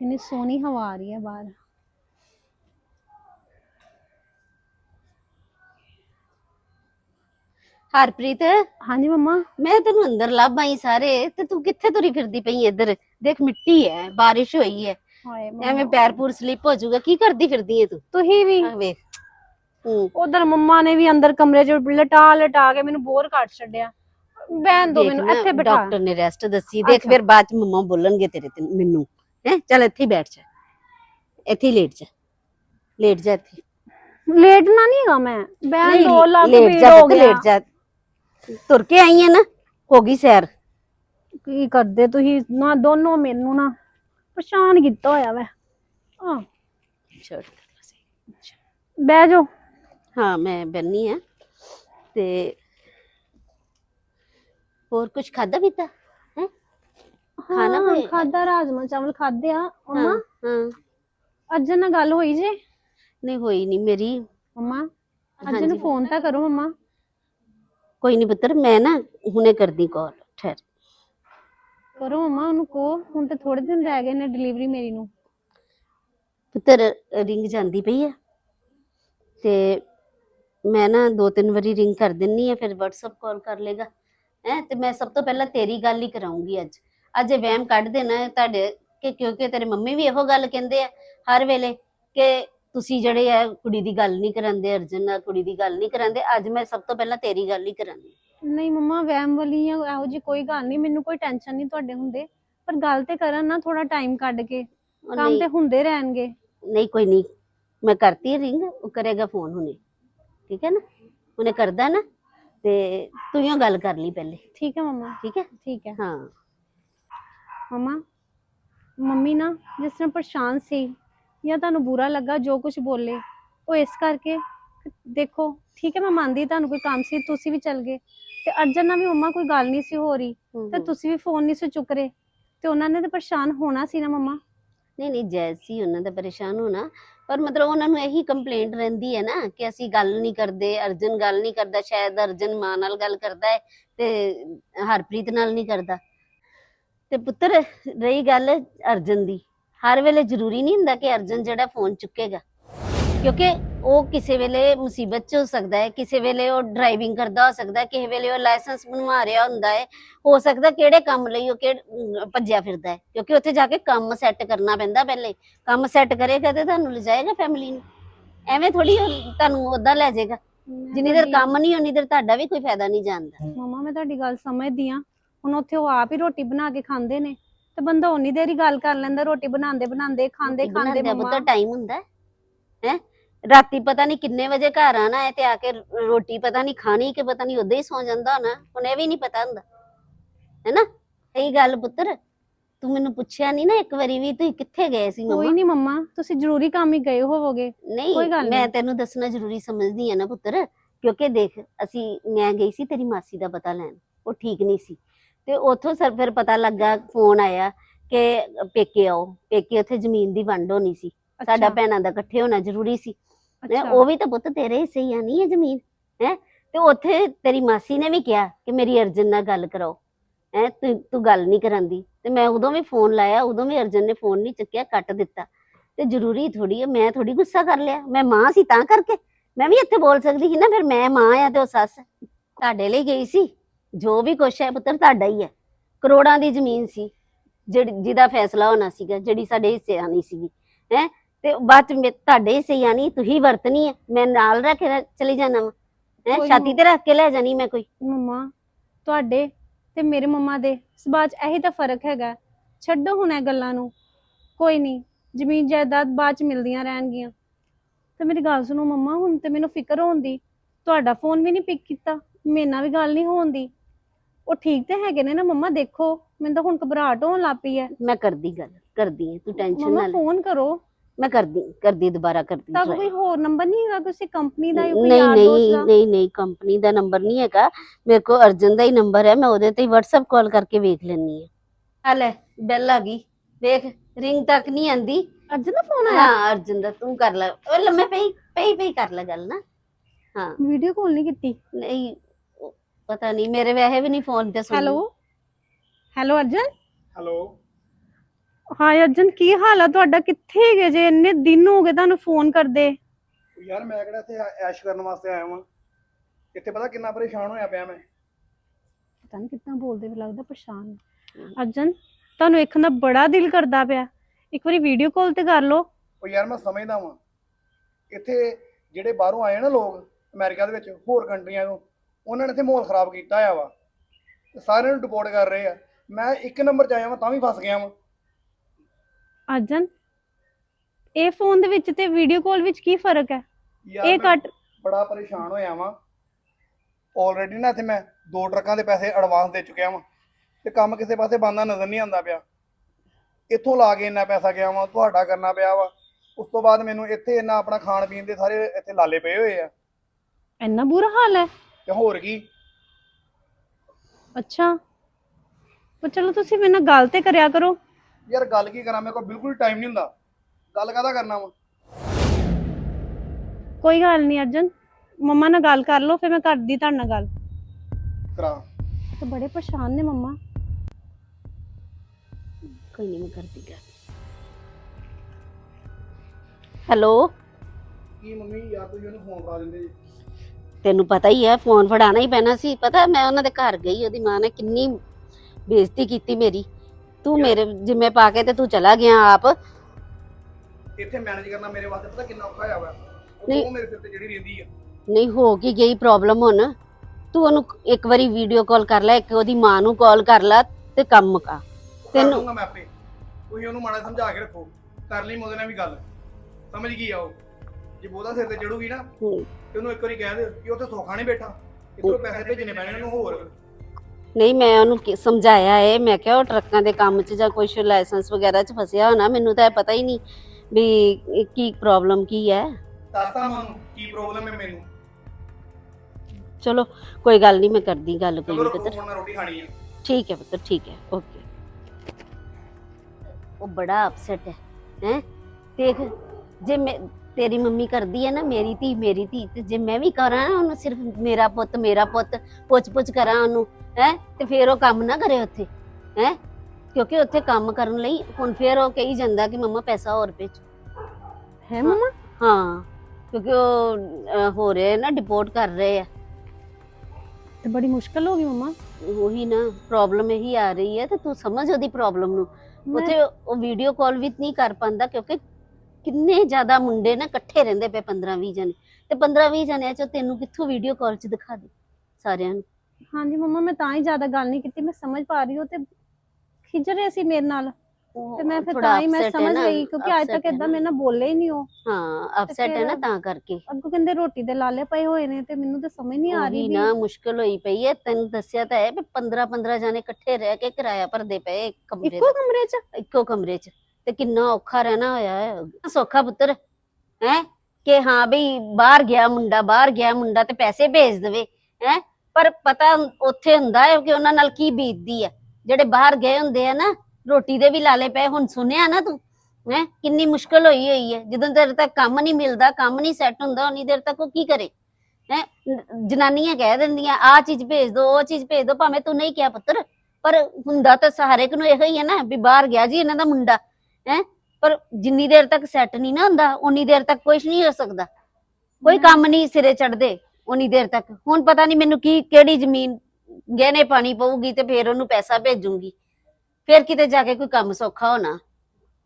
ਇੰਨੀ ਸੋਹਣੀ ਹਵਾ ਆ ਰਹੀ ਹੈ ਬਾਹਰ। ਹਰਪ੍ਰੀਤ? ਹਾਂਜੀ ਮੰਮਾ। ਮੈਂ ਤੈਨੂੰ ਅੰਦਰ ਲੱਭ ਆਈ ਸਾਰੇ ਤੇ ਤੂੰ ਕਿੱਥੇ ਤੁਰੀ ਫਿਰਦੀ ਪਈ ਇੱਧਰ? ਦੇਖ ਮਿੱਟੀ ਹੈ ਬਾਰਿਸ਼ ਹੋਈ ਹੈ। ਹਾਏ ਐਵੇਂ ਪੈਰ ਪੂਰ ਸਲਿਪ ਹੋ ਜਾਊਗਾ ਕੀ ਕਰਦੀ ਫਿਰਦੀ ਹੈ ਤੂੰ? ਤੁਸੀਂ ਵੀ। ਆ ਵੇਖ। ਹੂੰ। ਉਧਰ ਮੰਮਾ ਨੇ ਵੀ ਅੰਦਰ ਕਮਰੇ 'ਚ ਲਟਾ ਲਟਾ ਕੇ ਮੈਨੂੰ ਬੋਰ ਕੱਟ ਛੱਡਿਆ। ਬੈਨ ਦੋ ਦੇਖ ਮੈਨੂੰ ਨਾ, ਇੱਥੇ ਬਿਠਾ। ਡਾਕਟਰ ਨੇ ਰੈਸਟ ਦੱਸੀ। ਦੇਖ ਅੱਛਾ। ਫਿਰ ਬਾਅਦ ਚ ਮੰਮਾ ਬੋਲਣਗੇ ਤੇਰੇ ਤੇ ਮੈਨੂੰ। ਹੈ ਚੱਲ ਇੱਥੇ ਹੀ ਬੈਠ ਜਾ। ਇੱਥੇ ਹੀ ਲੇਟ ਜਾ। ਲੇਟ ਜਾ ਇੱਥੇ। ਲੇਟਣਾ ਨਹੀਂ ਹੈਗਾ ਮੈਂ। ਬੈਨ ਨਹੀਂ, ਦੋ ਲੱਗ ਲੇਟ ਪੀੜ ਹੋ ਪੁੱਤ, ਗਿਆ। ਲੇਟ ਜਾ। ਤੁਰ ਕੇ ਆਈ ਹੈ ਨਾ ਹੋ ਗਈ ਸੈਰ। ਕੀ ਕਰਦੇ ਤੁਸੀਂ? ਨਾ ਦੋਨੋਂ ਮੈਨੂੰ ਨਾ ਪਰੇਸ਼ਾਨ ਕੀਤਾ ਹੋਇਆ ਵੈ। ਆ ਛੱਡ ਬਹਿ ਜਾਓ। ਹਾਂ ਮੈਂ ਬੰਨੀ ਆ। ਤੇ ਹੋਰ ਕੁਝ ਖਾਦਾ ਪੀਤਾ? ਖਾਣਾ ਹਾਂ ਕੋਈ- ਖਾਦਾ ਰਾਜਮਾ ਚਾਵਲ ਖਾਦੇ ਆ। ਮੰਮਾ ਹਾਂ। ਅਰਜਨ ਨਾਲ ਗੱਲ ਹੋਈ ਜੇ? ਨਹੀਂ ਹੋਈ ਨਹੀਂ ਮੇਰੀ। ਮੰਮਾ ਹਾਂਜੀ। ਨੂੰ ਫੋਨ ਤਾਂ ਕਰੋ ਮੰਮਾ। ਕੋਈ ਨਹੀਂ ਪੁੱਤਰ ਮੈਂ ਨਾ ਹੁਣੇ ਕਰਦੀ ਕਾਲ ਠਹਿਰ। ਕਰੋ ਮੰਮਾ ਉਹਨੂੰ ਕਹੋ ਹੁਣ ਤੇ ਥੋੜੇ ਦਿਨ ਰਹਿ ਗਏ ਨੇ ਡਿਲੀਵਰੀ ਮੇਰੀ ਨੂੰ। ਪੁੱਤਰ ਰਿੰਗ ਜਾਂਦੀ ਪਈ ਆ। ਤੇ ਮੈਂ ਨਾ ਦੋ ਤਿੰਨ ਵਾਰੀ ਰਿੰਗ ਕਰ ਦਿੰਨੀ ਆ ਫਿਰ WhatsApp ਕਾਲ ਕਰ ਲੇਗਾ ਹੈ ਤੇ ਮੈਂ ਸਭ ਤੋਂ ਪਹਿਲਾਂ ਤੇਰੀ ਗੱਲ ਹੀ ਕਰਾਉਂਗੀ ਅੱਜ। ਅੱਜ ਵਹਿਮ ਕੱਢ ਦੇਣਾ ਹੈ ਤੁਹਾਡੇ ਕਿ ਕਿਉਂਕਿ ਤੇਰੇ ਮੰਮੀ ਵੀ ਇਹੋ ਗੱਲ ਕਹਿੰਦੇ ਆ ਹਰ ਵੇਲੇ ਕਿ ਤੁਸੀਂ ਜਿਹੜੇ ਆ ਕੁੜੀ ਦੀ ਗੱਲ ਨਹੀਂ ਕਰਾਂਦੇ ਅਰਜਨ ਨਾਲ ਕੁੜੀ ਦੀ ਗੱਲ ਨਹੀਂ ਕਰਾਂਦੇ ਅੱਜ ਮੈਂ ਸਭ ਤੋਂ ਪਹਿਲਾਂ ਤੇਰੀ ਗੱਲ ਹੀ ਕਰਾਂਗੀ। ਨਹੀਂ ਮੰਮਾ ਵਹਿਮ ਵਾਲੀ ਆ ਇਹੋ ਜੀ ਕੋਈ ਗੱਲ ਨਹੀਂ ਮੈਨੂੰ ਕੋਈ ਟੈਨਸ਼ਨ ਨਹੀਂ ਤੁਹਾਡੇ ਹੁੰਦੇ ਪਰ ਗੱਲ ਤੇ ਕਰਨ ਨਾ ਥੋੜਾ ਟਾਈਮ ਕੱਢ ਕੇ ਉਹ ਕੰਮ ਨਹੀਂ। ਤੇ ਹੁੰਦੇ ਰਹਿਣਗੇ। ਨਹੀਂ ਕੋਈ ਨਹੀਂ ਮੈਂ ਕਰਤੀ ਰਿੰਗ ਉਹ ਕਰੇਗਾ ਫੋਨ ਹੁਣੇ ਠੀਕ ਹੈ ਨਾ? ਉਹਨੇ ਕਰਦਾ ਨਾ ਤੇ ਤੂੰ ਹੀ ਗੱਲ ਕਰ ਲਈ ਪਹਿਲੇ। ਠੀਕ ਹੈ ਮੰਮਾ। ਠੀਕ ਹੈ? ਠੀਕ ਹੈ। ਹਾਂ। ਮੰਮਾ ਮੰਮੀ ਨਾ ਜਿਸ ਤਰ੍ਹਾਂ ਪਰੇਸ਼ਾਨ ਸੀ ਜਾਂ ਤੁਹਾਨੂੰ ਬੁਰਾ ਲੱਗਾ ਜੋ ਕੁਝ ਬੋਲੇ ਉਹ ਇਸ ਕਰਕੇ ਦੇਖੋ ਠੀਕ ਹੈ ਮੈਂ ਮੰਨਦੀ ਤੁਹਾਨੂੰ ਕੋਈ ਕੰਮ ਸੀ ਤੁਸੀਂ ਵੀ ਚਲ ਗਏ। ਤੇ ਅਰਜਨ ਨਾਲ ਵੀ ਮੰਮਾ ਕੋਈ ਗੱਲ ਨਹੀਂ ਸੀ ਹੋ ਰਹੀ ਤੇ ਤੁਸੀਂ ਵੀ ਫੋਨ ਨਹੀਂ ਸੀ ਚੁੱਕ ਰਹੇ ਤੇ ਉਹਨਾਂ ਨੇ ਤਾਂ ਪਰੇਸ਼ਾਨ ਹੋਣਾ ਸੀ ਨਾ ਮੰਮਾ। ਨਹੀਂ ਨਹੀਂ ਜੈਸੀ ਉਹਨਾਂ ਦਾ ਪਰੇਸ਼ਾਨ ਹੋਣਾ ਪਰ ਮਤਲਬ ਉਹਨਾਂ ਨੂੰ ਇਹੀ ਕੰਪਲੇਂਟ ਰਹਿੰਦੀ ਹੈ ਨਾ ਕਿ ਅਸੀਂ ਗੱਲ ਨਹੀਂ ਕਰਦੇ ਅਰਜਨ ਗੱਲ ਨਹੀਂ ਕਰਦਾ ਸ਼ਾਇਦ ਅਰਜਨ ਮਾਂ ਨਾਲ ਗੱਲ ਕਰਦਾ ਹੈ ਤੇ ਹਰਪ੍ਰੀਤ ਨਾਲ ਨਹੀਂ ਕਰਦਾ। ਤੇ ਪੁੱਤਰ ਰਹੀ ਗੱਲ ਅਰਜਨ ਦੀ। ਹਰ ਵੇਲੇ ਜ਼ਰੂਰੀ ਨਹੀਂ ਹੁੰਦਾ ਕਿ ਅਰਜਨ ਜਿਹੜਾ ਫੋਨ ਚੁੱਕੇਗਾ। ਕਿਉਂਕਿ ਉਹ ਕਿਸੇ ਵੇਲੇ ਮੁਸੀਬਤ 'ਚ ਹੋ ਸਕਦਾ ਹੈ ਕਿਸੇ ਵੇਲੇ ਉਹ ਡਰਾਈਵਿੰਗ ਕਰਦਾ ਹੋ ਸਕਦਾ ਹੈ ਕਿਸੇ ਵੇਲੇ ਉਹ ਲਾਇਸੈਂਸ ਬਣਵਾ ਰਿਹਾ ਹੁੰਦਾ ਹੈ। ਹੋ ਸਕਦਾ ਕਿਹੜੇ ਕੰਮ ਲਈ ਉਹ ਕਿ ਭੱਜਿਆ ਫਿਰਦਾ ਹੈ। ਕਿਉਂਕਿ ਉੱਥੇ ਜਾ ਕੇ ਕੰਮ ਸੈੱਟ ਕਰਨਾ ਪੈਂਦਾ ਪਹਿਲੇ। ਕੰਮ ਸੈੱਟ ਕਰੇਗਾ ਤੇ ਤੁਹਾਨੂੰ ਲਿਜਾਏਗਾ ਫੈਮਿਲੀ ਨੂੰ। ਐਵੇਂ ਥੋੜੀ ਤੁਹਾਨੂੰ ਉਦਾਂ ਲੈ ਜਾਏਗਾ। ਜਿੰਨੀ ਦੇਰ ਕੰਮ ਨਹੀਂ ਉਨੀ ਦੇਰ ਤੁਹਾਡਾ ਵੀ ਕੋਈ ਫਾਇਦਾ ਨਹੀਂ ਜਾਂਦਾ ਮਮਾ ਮੈਂ ਤੁਹਾਡੀ ਗੱਲ ਸਮਝਦੀ ਆ ਹੁਣ ਉੱਥੇ ਉਹ ਆਪ ਹੀ ਰੋਟੀ ਬਣਾ ਕੇ ਖਾਂਦੇ ਨੇ। ਤੇ ਬੰਦਾ ਉਨੀ ਦੇਰ ਹੀ ਗੱਲ ਕਰ ਲੈਂਦਾ ਰੋਟੀ ਬਣਾਉਂਦੇ ਬਣਾਉਂਦੇ ਖਾਂਦੇ ਖਾਂਦੇ ਮਮਾ। ਟਾਈਮ ਹੁੰਦਾ ਹੈ? ਰਾਤੀ ਪਤਾ ਨਹੀਂ ਕਿੰਨੇ ਵਜੇ ਘਰ ਆਣਾ ਹੈ ਤੇ ਆ ਕੇ ਰੋਟੀ ਪਤਾ ਨਹੀਂ ਖਾਣੀ ਕਿ ਪਤਾ ਨਹੀਂ ਉਦਾਂ ਹੀ ਸੌ ਜਾਂਦਾ ਹੋਣਾ ਹੁਣ ਇਹ ਵੀ ਨਹੀਂ ਪਤਾ ਹੁੰਦਾ। ਹੈਨਾ? ਇਹੀ ਗੱਲ ਪੁੱਤਰ ਤੂੰ ਮੈਨੂੰ ਪੁੱਛਿਆ ਨਹੀਂ ਨਾ ਇੱਕ ਵਾਰੀ ਵੀ ਤੂੰ ਕਿੱਥੇ ਗਏ ਸੀ ਕੋਈ ਮੰਮਾ? ਨਹੀਂ ਮੰਮਾ ਤੁਸੀਂ ਜ਼ਰੂਰੀ ਕੰਮ ਹੀ ਗਏ ਹੋਵੋਗੇ। ਨਹੀਂ ਕੋਈ ਗੱਲ ਮੈਂ ਨਹੀਂ। ਤੈਨੂੰ ਦੱਸਣਾ ਜ਼ਰੂਰੀ ਸਮਝਦੀ ਆ ਨਾ ਪੁੱਤਰ ਕਿਉਂਕਿ ਦੇਖ ਅਸੀਂ ਮੈਂ ਗਈ ਸੀ ਤੇਰੀ ਮਾਸੀ ਦਾ ਪਤਾ ਲੈਣ ਉਹ ਠੀਕ ਨਹੀਂ ਸੀ। ਤੇ ਉੱਥੋਂ ਸਰ ਫਿਰ ਪਤਾ ਲੱਗਾ ਫੋਨ ਆਇਆ ਕਿ ਪੇਕੇ ਆਓ ਪੇਕੇ ਉੱਥੇ ਜ਼ਮੀਨ ਦੀ ਵੰਡ ਹੋਣੀ ਸੀ। ਸਾਡਾ ਭੈਣਾਂ ਦਾ ਇਕੱਠੇ ਹੋਣਾ ਜ਼ਰੂਰੀ ਸੀ। ਉਹ ਵੀ ਤਾਂ ਪੁੱਤ ਤੇਰੇ ਹਿੱਸੇ ਹੀ ਆ ਨਹੀਂ ਹੈ ਜ਼ਮੀਨ ਹੈ? ਤੇ ਉੱਥੇ ਤੇਰੀ ਮਾਸੀ ਨੇ ਵੀ ਕਿਹਾ ਕਿ ਮੇਰੀ ਅਰਜਨ ਨਾਲ ਗੱਲ ਕਰਾਓ। ਹੈ? ਤੂੰ ਤੂੰ ਗੱਲ ਨਹੀਂ ਕਰਾਂਦੀ। ਤੇ ਮੈਂ ਉਦੋਂ ਵੀ ਫੋਨ ਲਾਇਆ ਉਦੋਂ ਵੀ ਅਰਜਨ ਨੇ ਫੋਨ ਨਹੀਂ ਚੱਕਿਆ ਕੱਟ ਦਿੱਤਾ। ਤੇ ਜ਼ਰੂਰੀ ਥੋੜੀ ਹੈ ਮੈਂ ਥੋੜੀ ਗੁੱਸਾ ਕਰ ਲਿਆ। ਮੈਂ ਮਾਂ ਸੀ ਤਾਂ ਕਰਕੇ। ਮੈਂ ਵੀ ਇੱਥੇ ਬੋਲ ਸਕਦੀ ਸੀ ਨਾ ਫਿਰ ਮੈਂ ਮਾਂ ਆ ਤੇ ਉਹ ਸੱਸ ਤੁਹਾਡੇ ਲਈ ਗਈ ਸੀ। ਜੋ ਵੀ ਕੁਛ ਹੈ ਪੁੱਤਰ ਤੁਹਾਡਾ ਹੀ ਹੈ। ਕਰੋੜਾਂ ਦੀ ਜ਼ਮੀਨ ਸੀ ਜਿਹੜੀ ਜਿਹਦਾ ਫੈਸਲਾ ਹੋਣਾ ਸੀਗਾ ਜਿਹੜੀ ਸਾਡੇ ਹਿੱਸੇ ਆਣੀ ਸੀਗੀ ਹੈ? ਤੇ ਬਾਅਦ ਚ ਮੇ- ਤੁਹਾਡੇ ਹਿੱਸੇ ਆਣੀ ਤੁਸੀਂ ਵਰਤਣੀ ਹੈ ਮੈਂ ਨਾਲ ਰੱਖ ਕੇ ਚਲੀ ਜਾਣਾ ਵਾ। ਹੈ? ਕੋਈ ਛਾਤੀ ਤੇ ਰੱਖ ਕੇ ਲੈ ਜਾਣੀ ਮੈਂ ਕੋਈ। ਮੰਮਾ ਤੁਹਾਡੇ ਤੇ ਮੇਰੇ ਮੰਮਾ ਦੇ ਸੁਭਾਅ 'ਚ ਇਹੀ ਤਾਂ ਫ਼ਰਕ ਹੈਗਾ। ਛੱਡੋ ਹੁਣ ਇਹ ਗੱਲਾਂ ਨੂੰ। ਕੋਈ ਨਹੀਂ ਜ਼ਮੀਨ ਜਾਇਦਾਦ ਬਾਅਦ ਚ ਮਿਲਦੀਆਂ ਰਹਿਣਗੀਆਂ। ਤੇ ਮੇਰੀ ਗੱਲ ਸੁਣੋ ਮੰਮਾ ਹੁਣ ਤੇ ਮੈਨੂੰ ਫਿਕਰ ਹੋਉਂਦੀ ਤੁਹਾਡਾ ਫੋਨ ਵੀ ਨਹੀਂ ਪਿਕ ਕੀਤਾ ਮੇਰੇ ਨਾਲ ਵੀ ਗੱਲ ਨਹੀਂ ਹੋਉਂਦੀ ਉਹ ਠੀਕ ਤੇ ਹੈਗੇ ਨੇ ਨਾ ਮੰਮਾ ਦੇਖੋ ਮੈਨੂੰ ਤਾਂ ਹੁਣ ਘਬਰਾਹਟ ਹੋਣ ਲੱਗ ਪਈ ਹੈ। ਮੈਂ ਕਰਦੀ ਗੱਲ ਕਰਦੀ ਹੈ ਤੂੰ ਟੈਨਸ਼ਨ ਮੰਮਾ ਨਾ ਲੈ। ਫੋਨ ਕਰੋ। ਮੈਂ ਕਰਦੀ ਕਰਦੀ ਦੁਬਾਰਾ ਕਰਦੀ ਤਾਂ try। ਕੋਈ ਹੋਰ ਨੰਬਰ ਨਹੀਂ ਹੈਗਾ ਕਿਸੇ ਕੰਪਨੀ ਦਾ ਜਾਂ ਕੋਈ ਨਹੀਂ ਯਾਰ ਨਹੀਂ ਦੋਸਤ ਦਾ? ਨਹੀਂ ਨਹੀਂ ਕੰਪਨੀ ਦਾ ਨੰਬਰ ਨਹੀਂ ਹੈਗਾ। ਮੇਰੇ ਕੋਲ ਅਰਜਨ ਦਾ ਹੀ ਨੰਬਰ ਹੈ ਮੈਂ ਉਹਦੇ ਤੇ ਹੀ WhatsApp ਕਾਲ ਕਰਕੇ ਵੇਖ ਲੈਣੀ ਹੈ। ਆ ਲੈ ਬੈਲ ਆ ਗਈ। ਵੇਖ ਰਿੰਗ ਤੱਕ ਨਹੀਂ ਆਂਦੀ। ਅੱਜ ਦਾ ਫੋਨ ਆਇਆ? ਹਾਂ ਅਰਜਨ ਦਾ ਤੂੰ ਕਰ ਲੈ। ਉਹ ਲੰਮੇ ਪਈ ਪਈ ਪਈ ਕਰ ਲੈ ਗੱਲ ਨਾ। ਹਾਂ। ਵੀਡੀਓ ਕਾਲ ਨਹੀਂ ਕੀਤੀ? ਨਹੀਂ ਪਤਾ ਨਹੀਂ ਮੇਰੇ ਵੈਸੇ ਵੀ ਨਹੀਂ ਫੋਨ ਤੇ ਸੁਣਦੀ। Hello? Hello Arjan? Hello? Hi Arjan ਕੀ ਹਾਲ ਆ ਤੁਹਾਡਾ? ਕਿੱਥੇ ਹੈਗੇ ਜੇ? ਇੰਨੇ ਦਿਨ ਹੋ ਗਏ ਤੁਹਾਨੂੰ ਫੋਨ ਕਰਦੇ। ਯਾਰ ਮੈਂ ਕਿਹੜਾ ਇੱਥੇ ਐਸ਼ ਕਰਨ ਵਾਸਤੇ ਆਇਆ ਵਾਂ। ਇੱਥੇ ਪਤਾ ਕਿੰਨਾ ਪਰੇਸ਼ਾਨ ਹੋਇਆ ਪਿਆ ਮੈਂ। ਪਤਾ ਨਹੀਂ ਕਿੱਦਾਂ ਬੋਲਦੇ ਵੀ ਲੱਗਦਾ ਪਰੇਸ਼ਾਨ। ਅਰਜਨ ਤੁਹਾਨੂੰ ਵੇਖਣ ਦਾ ਬੜਾ ਦਿਲ ਕਰਦਾ ਪਿਆ। ਇੱਕ ਵਾਰੀ ਵੀਡੀਓ ਕਾਲ ਤੇ ਕਰ ਲਓ। ਉਹ ਯਾਰ ਮੈਂ ਸਮਝਦਾ ਵਾਂ। ਇੱਥੇ ਜਿਹੜੇ ਬਾਹਰੋਂ ਆਏ ਨਾ ਲੋਕ ਅਮਰੀਕਾ ਦੇ ਵਿੱਚ ਹੋਰ ਕੰਟਰੀਆਂ ਤੋਂ ਉਹਨਾਂ ਨੇ ਇੱਥੇ ਮਾਹੌਲ ਖਰਾਬ ਕੀਤਾ ਹੋਇਆ ਵਾ। ਤੇ ਸਾਰਿਆਂ ਨੂੰ ਡਿਪੋਰਟ ਕਰ ਰਹੇ ਆ। ਮੈਂ ਇੱਕ ਨੰਬਰ 'ਚ ਆਇਆ ਵਾਂ ਤਾਂ ਵੀ ਫਸ ਗਿਆ ਵਾਂ। ਅਰਜਨ ਇਹ ਫੋਨ ਦੇ ਵਿੱਚ ਤੇ ਵੀਡੀਓ ਕਾਲ ਵਿੱਚ ਕੀ ਫ਼ਰਕ ਹੈ? ਯਾਰ ਇਹ ਮੈਂ ਕੱਟ ਬੜਾ ਪਰੇਸ਼ਾਨ ਹੋਇਆ ਵਾਂ। ਆਲਰੇਡੀ ਨਾ ਇੱਥੇ ਮੈਂ ਦੋ ਟਰੱਕਾਂ ਦੇ ਪੈਸੇ ਐਡਵਾਂਸ ਦੇ ਚੁੱਕਿਆ ਵਾਂ। ਤੇ ਕੰਮ ਕਿਸੇ ਪਾਸੇ ਬੰਦਾ ਨਜ਼ਰ ਨਹੀਂ ਆਉਂਦਾ ਪਿਆ। ਇੱਥੋਂ ਲਾ ਕੇ ਇੰਨਾ ਪੈਸਾ ਗਿਆ ਵਾਂ ਤੁਹਾਡਾ ਕਰਨਾ ਪਿਆ ਵਾ। ਉਸ ਤੋਂ ਬਾਅਦ ਮੈਨੂੰ ਇੱਥੇ ਇੰਨਾ ਆਪਣਾ ਖਾਣ ਪੀਣ ਦੇ ਸਾਰੇ ਇੱਥੇ ਲਾਲੇ ਪਏ ਹੋਏ ਆ। ਇੰਨਾ ਬੁਰਾ ਹਾਲ ਹੈ? ਤੇ ਹੋਰ ਕੀ? ਅੱਛਾ। ਪਰ ਚਲੋ ਤੁਸੀਂ ਮੇਰੇ ਨਾਲ ਗੱਲ ਤੇ ਕਰਿਆ ਕਰੋ। ਯਾਰ ਗੱਲ ਕੀ ਕਰਾਂ? ਮੇਰੇ ਕੋਲ ਬਿਲਕੁਲ ਟਾਈਮ ਨਹੀਂ ਹੁੰਦਾ। ਗੱਲ ਕਾਹਦਾ ਕਰਨਾ ਵਾ? ਕੋਈ ਗੱਲ ਨਹੀਂ ਅਰਜਨ। ਮੰਮਾ ਨਾਲ ਗੱਲ ਕਰ ਲਓ ਫਿਰ ਮੈਂ ਕਰਦੀ ਤੁਹਾਡੇ ਨਾਲ ਗੱਲ। ਕਰਾਂ। ਤੇ ਬੜੇ ਪਰੇਸ਼ਾਨ ਨੇ ਮੰਮਾ। ਕੋਈ ਨਹੀਂ ਮੈਂ ਕਰਦੀ ਗੱਲ। ਹੈਲੋ। ਕੀ ਮੰਮੀ ਯਾਰ ਤੁਸੀਂ ਉਹਨੂੰ ਫੋਨ ਕਰਾ ਦਿੰਦੇ ਜੀ। ਤੈਨੂੰ ਪਤਾ ਹੀ ਹੈ ਫੋਨ ਫੜਾਣਾ ਹੀ ਪੈਣਾ ਸੀ। ਪਤਾ ਮੈਂ ਉਹਨਾਂ ਦੇ ਘਰ ਗਈ ਉਹਦੀ ਮਾਂ ਨੇ ਕਿੰਨੀ ਬੇਇੱਜ਼ਤੀ ਕੀਤੀ ਮੇਰੀ। ਤੂੰ ਮੇਰੇ ਜਿੰਮੇ ਪਾ ਕੇ ਤੇ ਤੂੰ ਚਲਾ ਗਿਆ ਆਪ। ਇੱਥੇ ਮੈਨੇਜ ਕਰਨਾ ਮੇਰੇ ਵਾਸਤੇ ਪਤਾ ਕਿੰਨਾ ਔਖਾ ਹੋਇਆ ਵਾ। ਉਹ ਮੇਰੇ ਸਿਰ ਤੇ ਜਿਹੜੀ ਰਹਿੰਦੀ ਆ। ਨਹੀਂ ਹੋ ਕੀ ਗਈ ਪ੍ਰੋਬਲਮ ਹੁਣ? ਤੂੰ ਉਹਨੂੰ ਇੱਕ ਵਾਰੀ ਵੀਡੀਓ ਕਾਲ ਕਰ ਲੈ ਇੱਕ ਉਹਦੀ ਮਾਂ ਨੂੰ ਕਾਲ ਕਰ ਲੈ ਤੇ ਕੰਮ ਮੁਕਾ ਤੈਨੂੰ- ਮੈਂ ਆਪੇ। ਤੁਸੀਂ ਉਹਨੂੰ ਮਾੜਾ ਸਮਝਾ ਕੇ ਰੱਖੋ। ਕਰ ਲਈ ਮੋਦੇ ਨਾਲ ਵੀ ਗੱਲ। ਸਮਝ ਗਈ ਆ ਉਹ। ਜੇ ਬੋਦਾ ਸਿਰ ਤੇ ਚੜੂਗੀ ਨਾ ਹੂੰ। ਤੇ ਉਹਨੂੰ ਇੱਕ ਵਾਰੀ ਕਹਿ ਦੇ ਕਿ ਉੱਥੇ ਸੌਖਾ ਨਹੀਂ ਬੈਠਾ ਇੱਧਰੋਂ ਪੈਸੇ ਭੇਜਣੇ ਪੈਣੇ ਉਹਨੂੰ ਹੋਰ। ਨਹੀਂ ਮੈਂ ਉਹਨੂੰ ਕੀ- ਸਮਝਾਇਆ ਏ ਮੈਂ ਕਿਹਾ ਉਹ ਟਰੱਕਾਂ ਦੇ ਕੰਮ 'ਚ ਜਾਂ ਕੁਝ ਲਾਇਸੈਂਸ ਵਗੈਰਾ 'ਚ ਫਸਿਆ ਹੋਣਾ ਮੈਨੂੰ ਤਾਂ ਇਹ ਪਤਾ ਹੀ ਨਹੀਂ ਵੀ ਇਹ ਕੀ ਪ੍ਰੋਬਲਮ ਕੀ ਹੈ। ਦੱਸਦਾ ਮੈਨੂੰ ਕੀ ਪ੍ਰੋਬਲਮ ਹੈ ਮੈਨੂੰ। ਚਲੋ ਕੋਈ ਗੱਲ ਨਹੀਂ ਮੈਂ ਕਰਦੀ ਗੱਲ ਕੋਈ ਚਲੋ ਨਹੀਂ ਰੱਖੋ ਪੁੱਤਰ ਹੁਣ ਮੈਂ ਰੋਟੀ ਖਾਣੀ ਆ। ਠੀਕ ਹੈ ਪੁੱਤਰ ਠੀਕ ਹੈ ਓਕੇ। ਉਹ ਬੜਾ ਅਪਸੈਟ ਹੈ ਹੈ? ਦੇਖ ਜੇ ਮੈਂ ਤੇਰੀ ਮੰਮੀ ਕਰਦੀ ਹੈ ਨਾ ਮੇਰੀ ਧੀ ਮੇਰੀ ਧੀ ਤੇ ਜੇ ਮੈਂ ਵੀ ਕਰਾਂ ਨਾ ਉਹਨੂੰ ਸਿਰਫ ਮੇਰਾ ਪੁੱਤ ਮੇਰਾ ਪੁੱਤ ਪੁੱਛ ਪੁੱਛ ਕਰਾਂ ਉਹਨੂੰ ਹੈ ਤੇ ਫੇਰ ਉਹ ਕੰਮ ਨਾ ਕਰੇ ਉੱਥੇ ਹੈ ਕਿਉਂਕਿ ਉੱਥੇ ਕੰਮ ਕਰਨ ਲਈ ਹੁਣ ਫੇਰ ਉਹ ਕਹੀ ਜਾਂਦਾ ਕਿ ਮੰਮਾ ਪੈਸਾ ਹੋਰ ਭੇਜ। ਹੈ ਮੰਮਾ? ਹਾਂ ਕਿਉਂਕਿ ਉਹ ਹੋ ਰਹੇ ਨਾ ਡਿਪੋਰਟ ਕਰ ਰਹੇ ਆ। ਤੇ ਬੜੀ ਮੁਸ਼ਕਲ ਹੋ ਗਈ ਮੰਮਾ। ਉਹੀ ਨਾ ਪ੍ਰੋਬਲਮ ਇਹੀ ਆ ਰਹੀ ਹੈ ਤੇ ਤੂੰ ਸਮਝ ਉਹਦੀ ਪ੍ਰੋਬਲਮ ਨੂੰ। ਉੱਥੇ ਉਹ ਵੀਡੀਓ ਕਾਲ ਵੀ ਨਹੀਂ ਕਰ ਪਾਉਂਦਾ ਕਿਉਂਕਿ ਕਿੰਨੇ ਜ਼ਿਆਦਾ ਮੁੰਡੇ ਨਾ ਇਕੱਠੇ ਰਹਿੰਦੇ ਪਏ 15 20 ਜਣੇ। ਤੇ 15 20 ਜਣਿਆਂ ਚੋਂ ਤੈਨੂੰ ਕਿੱਥੋਂ ਵੀਡੀਓ ਕਾਲ 'ਚ ਦਿਖਾ ਦੇ ਸਾਰਿਆਂ ਨੂੰ? ਹਾਂਜੀ ਮੰਮਾ ਮੈਂ ਤਾਂ ਹੀ ਜ਼ਿਆਦਾ ਗੱਲ ਨਹੀਂ ਕੀਤੀ। ਮੈਂ ਸਮਝ ਪਾ ਰਹੀ ਹਾਂ ਤੇ ਖਿਜ ਰਹੇ ਸੀ ਮੇਰੇ ਨਾਲ। ਤੇ ਮੈਂ ਫਿਰ ਤਾਂ ਹੀ ਮੈਂ ਸਮਝ ਗਈ ਕਿਉਂਕਿ ਅੱਜ ਤੱਕ ਇਦਾਂ ਨਾ। ਮੇਰੇ ਨਾਲ ਬੋਲੇ ਹੀ ਨਹੀਂ ਉਹ। ਹਾਂ ਅਪਸੈਟ ਹੈ ਨਾ ਤਾਂ ਕਰਕੇ। ਅੱਗੋਂ ਕਹਿੰਦੇ ਰੋਟੀ ਦੇ ਲਾਲੇ ਪਏ ਹੋਏ ਨੇ ਤੇ ਮੈਨੂੰ ਤਾਂ ਸਮਝ ਨਹੀਂ ਆ ਰਹੀ ਵੀ ਨਾ ਮੁਸ਼ਕਲ ਹੋਈ ਪਈ ਹੈ। ਤੈਨੂੰ ਦੱਸਿਆ ਤਾਂ ਹੈ ਵੀ 15 15 ਜਣੇ ਇਕੱਠੇ ਰਹਿ ਕੇ ਕਿਰਾਇਆ ਭਰਦੇ ਪਏ ਇੱਕ ਕਮਰੇ ਇੱਕੋ ਕਮਰੇ 'ਚ? ਇੱਕੋ ਕਮਰੇ 'ਚ। ਤੇ ਕਿੰਨਾ ਔਖਾ ਰਹਿਣਾ ਹੋਇਆ ਹੈ। ਸੌਖਾ ਪੁੱਤਰ, ਹੈ? ਕਿ ਹਾਂ ਬਈ ਬਾਹਰ ਗਿਆ ਮੁੰਡਾ, ਬਾਹਰ ਗਿਆ ਮੁੰਡਾ ਤੇ ਪੈਸੇ ਭੇਜ ਦੇਵੇ, ਹੈ? ਪਰ ਪਤਾ ਉੱਥੇ ਹੁੰਦਾ ਹੈ ਕਿ ਉਹਨਾਂ ਨਾਲ ਕੀ ਬੀਤਦੀ ਹੈ। ਜਿਹੜੇ ਬਾਹਰ ਗਏ ਹੁੰਦੇ ਆ ਨਾ, ਰੋਟੀ ਦੇ ਵੀ ਲਾਲੇ ਪਏ, ਹੁਣ ਸੁਣਿਆ ਨਾ ਤੂੰ, ਹੈ? ਕਿੰਨੀ ਮੁਸ਼ਕਲ ਹੋਈ ਹੋਈ ਹੈ। ਜਦੋਂ ਦੇਰ ਤੱਕ ਕੰਮ ਨਹੀਂ ਮਿਲਦਾ, ਕੰਮ ਨਹੀਂ ਸੈੱਟ ਹੁੰਦਾ, ਉਨੀ ਦੇਰ ਤੱਕ ਉਹ ਕੀ ਕਰੇ, ਹੈ? ਜਨਾਨੀਆਂ ਕਹਿ ਦਿੰਦੀਆਂ, ਆਹ ਚੀਜ਼ ਭੇਜ ਦੋ, ਉਹ ਚੀਜ਼ ਭੇਜ ਦੋ, ਭਾਵੇਂ ਤੂੰ ਨਹੀਂ ਕਿਹਾ ਪੁੱਤਰ, ਪਰ ਹੁੰਦਾ ਤਾਂ ਸਾਰੇ ਨੂੰ ਇਹੋ ਹੀ ਹੈ ਨਾ, ਵੀ ਬਾਹਰ ਗਿਆ ਜੀ ਇਹਨਾਂ ਦਾ ਮੁੰਡਾ ਹੈ? ਪਰ ਜਿੰਨੀ ਦੇਰ ਤੱਕ ਸੈੱਟ ਨਹੀਂ ਨਾ ਹੁੰਦਾ ਉਨੀ ਦੇਰ ਤੱਕ ਕੁਝ ਨਹੀਂ ਹੋ ਸਕਦਾ। ਕੋਈ ਕੰਮ ਨਹੀਂ ਸਿਰੇ ਚੜਦੇ ਉਨੀ ਦੇਰ ਤੱਕ। ਹੁਣ ਪਤਾ ਨਹੀਂ ਮੈਨੂੰ ਕੀ ਕਿਹੜੀ ਜ਼ਮੀਨ ਗਹਿਣੇ ਪਾਣੀ ਪਊਗੀ ਤੇ ਫੇਰ ਉਹਨੂੰ ਪੈਸਾ ਭੇਜੂਗੀ। ਫੇਰ ਕਿਤੇ ਜਾ ਕੇ ਕੋਈ ਕੰਮ ਸੌਖਾ ਹੋਣਾ।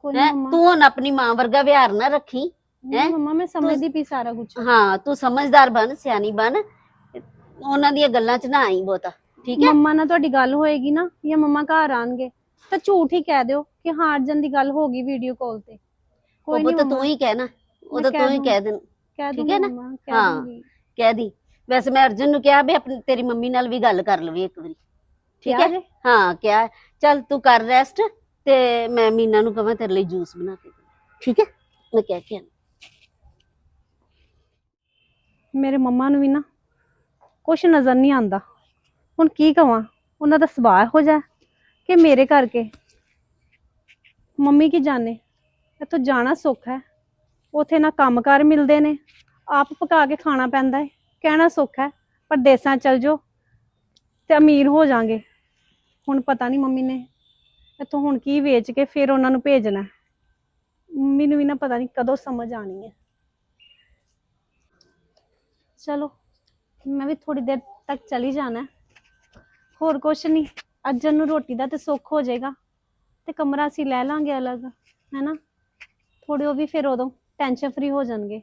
ਕੋਈ ਹੈ? ਨਹੀਂ ਮੰਮਾ। ਤੂੰ ਹੁਣ ਆਪਣੀ ਮਾਂ ਵਰਗਾ ਵਿਹਾਰ ਨਾ ਰੱਖੀ। ਨਹੀਂ ਹੈਂ? ਮੰਮਾ ਮੈਂ ਸਮਝਦੀ ਪਈ ਸਾਰਾ ਕੁਝ ਹਾਂ ਤੂੰ ਸਮਝਦਾਰ ਬਣ ਸਿਆਣੀ ਬਣ। ਉਹਨਾਂ ਦੀਆਂ ਗੱਲਾਂ 'ਚ ਨਾ ਆਈ ਬਹੁਤਾ। ਠੀਕ ਹੈ? ਮੰਮਾ ਨਾਲ ਤੁਹਾਡੀ ਗੱਲ ਹੋਏਗੀ ਨਾ ਜਾਂ ਮੰਮਾ ਘਰ ਆਣਗੇ। ਤਾਂ ਝੂਠ ਹੀ ਕਹਿ ਦਿਓ ਕਿ ਹਾਂ ਅਰਜਨ ਦੀ ਗੱਲ ਹੋ ਗਈ ਵੀਡੀਓ ਕਾਲ ਤੇ ਉਹ ਕੋਈ ਨਹੀਂ ਪੁੱਤ ਤੂੰ ਹੀ ਕਹਿਣਾ ਉਹ ਤਾਂ ਕਹਿ ਤੂੰ ਹੀ। ਕਹਿ ਦੇ ਕਹਿ ਠੀਕ ਹੈ ਨਾ? ਕਹਿ ਹਾਂ। ਕਹਿ ਦੀ ਵੈਸੇ ਮੈਂ ਅਰਜੁਨ ਨੂੰ ਕਿਹਾ ਵੀ ਆਪਣੀ ਤੇਰੀ ਮੰਮੀ ਨਾਲ ਵੀ ਗੱਲ ਕਰ ਲਵੇ ਇੱਕ ਵਾਰੀ ਠੀਕ ਕਿਹਾ ਹੈ? ਹਾਂ ਕਿਹਾ ਚੱਲ ਤੂੰ ਕਰ ਰੈਸਟ ਤੇ ਮੈਂ ਮੀਨਾ ਨੂੰ ਕਹਾਂ ਤੇਰੇ ਲਈ ਜੂਸ ਬਣਾ ਕੇ। ਠੀਕ ਹੈ ਮੈਂ ਕਹਿ ਕੇ। ਮੇਰੇ ਮੰਮਾ ਨੂੰ ਵੀ ਨਾ ਕੁਛ ਨਜ਼ਰ ਨਹੀਂ ਆਉਂਦਾ ਹੁਣ ਕੀ ਕਵਾਂ ਉਹਨਾਂ ਦਾ ਸੁਭਾਅ ਹੋ ਜਾ ਕਿ ਮੇਰੇ ਕਰਕੇ? ਮੰਮੀ ਕੀ ਜਾਣੇ? ਇੱਥੋਂ ਜਾਣਾ ਸੁੱਖ ਹੈ। ਉਥੇ ਨਾ ਕੰਮਕਾਰ ਮਿਲਦੇ ਨੇ। ਆਪ ਪਕਾ ਕੇ ਖਾਣਾ ਪੈਂਦਾ ਹੈ। ਕਹਿਣਾ ਸੁੱਖ ਹੈ, ਪਰ ਦੇਸਾਂ ਚਲ ਜਾਓ ਤੇ ਅਮੀਰ ਹੋ ਜਾਾਂਗੇ। ਹੁਣ ਪਤਾ ਨਹੀਂ ਮੰਮੀ ਨੇ ਇੱਥੋਂ ਹੁਣ ਕੀ ਵੇਚ ਕੇ ਫਿਰ ਉਹਨਾਂ ਨੂੰ ਭੇਜਣਾ ਮੰਮੀ ਨੂੰ ਵੀ ਨਾ ਪਤਾ ਨਹੀਂ ਕਦੋਂ ਸਮਝ ਆਣੀ ਹੈ। ਚਲੋ, ਮੈਂ ਵੀ ਥੋੜੀ ਦੇਰ ਤੱਕ ਚਲੀ ਜਾਣਾ ਹੋਰ ਕੁਛ ਨਹੀਂ। ਅੱਜਨ ਨੂੰ ਰੋਟੀ ਦਾ ਤੇ ਸੁੱਖ ਹੋ ਜਾਏਗਾ ਤੇ ਕਮਰਾ ਅਸੀਂ ਲੈ ਲਾਂਗੇ ਅਲੱਗ, ਹੈਨਾ? ਥੋੜੇ ਉਹ ਵੀ ਫਿਰ ਉਦੋਂ ਟੈਨਸ਼ਨ ਫਰੀ ਹੋ ਜਾਣਗੇ।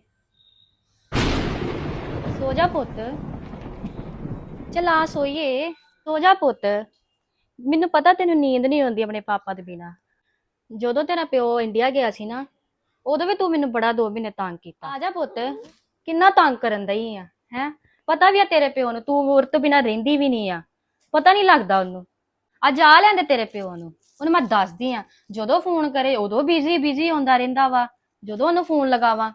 ਸੋ ਜਾ ਪੁੱਤ। ਚਲਾ ਸੋਈਏ। ਸੋ ਜਾ ਪੁੱਤ। ਮੈਨੂੰ ਪਤਾ ਤੈਨੂੰ ਨੀਂਦ ਨਹੀਂ ਆਉਂਦੀ ਆਪਣੇ ਪਾਪਾ ਦੇ ਬਿਨਾ। ਜਦੋਂ ਤੇਰਾ ਪਿਓ ਇੰਡੀਆ ਗਿਆ ਸੀ ਨਾ, ਉਦੋਂ ਵੀ ਤੂੰ ਮੈਨੂੰ ਬੜਾ ਦੋ ਮਹੀਨੇ ਤੰਗ ਕੀਤਾ। ਆ ਜਾ ਪੁੱਤ। ਕਿੰਨਾ ਤੰਗ ਕਰਨ ਦਈ ਆ, ਹੈ? ਪਤਾ ਵੀ ਆ ਤੇਰੇ ਪਿਓ ਨੂੰ ਤੂੰ ਹੋਰ ਤੋਂ ਬਿਨਾ ਰਹਿੰਦੀ ਵੀ ਨਹੀਂ ਆ। ਪਤਾ ਨਹੀਂ ਲੱਗਦਾ ਉਹਨੂੰ। ਅੱਜ ਆ ਲੈਂਦੇ ਤੇਰੇ ਪਿਓ ਨੂੰ। ਉਹਨੂੰ ਮੈਂ ਦੱਸਦੀ ਆ ਜਦੋਂ ਫੋਨ ਕਰੇ ਉਦੋਂ ਬਿਜ਼ੀ ਬਿਜ਼ੀ ਹੁੰਦਾ ਰਹਿੰਦਾ ਵਾ ਜਦੋਂ ਉਹਨੂੰ ਫੋਨ ਲਗਾਵਾਂ।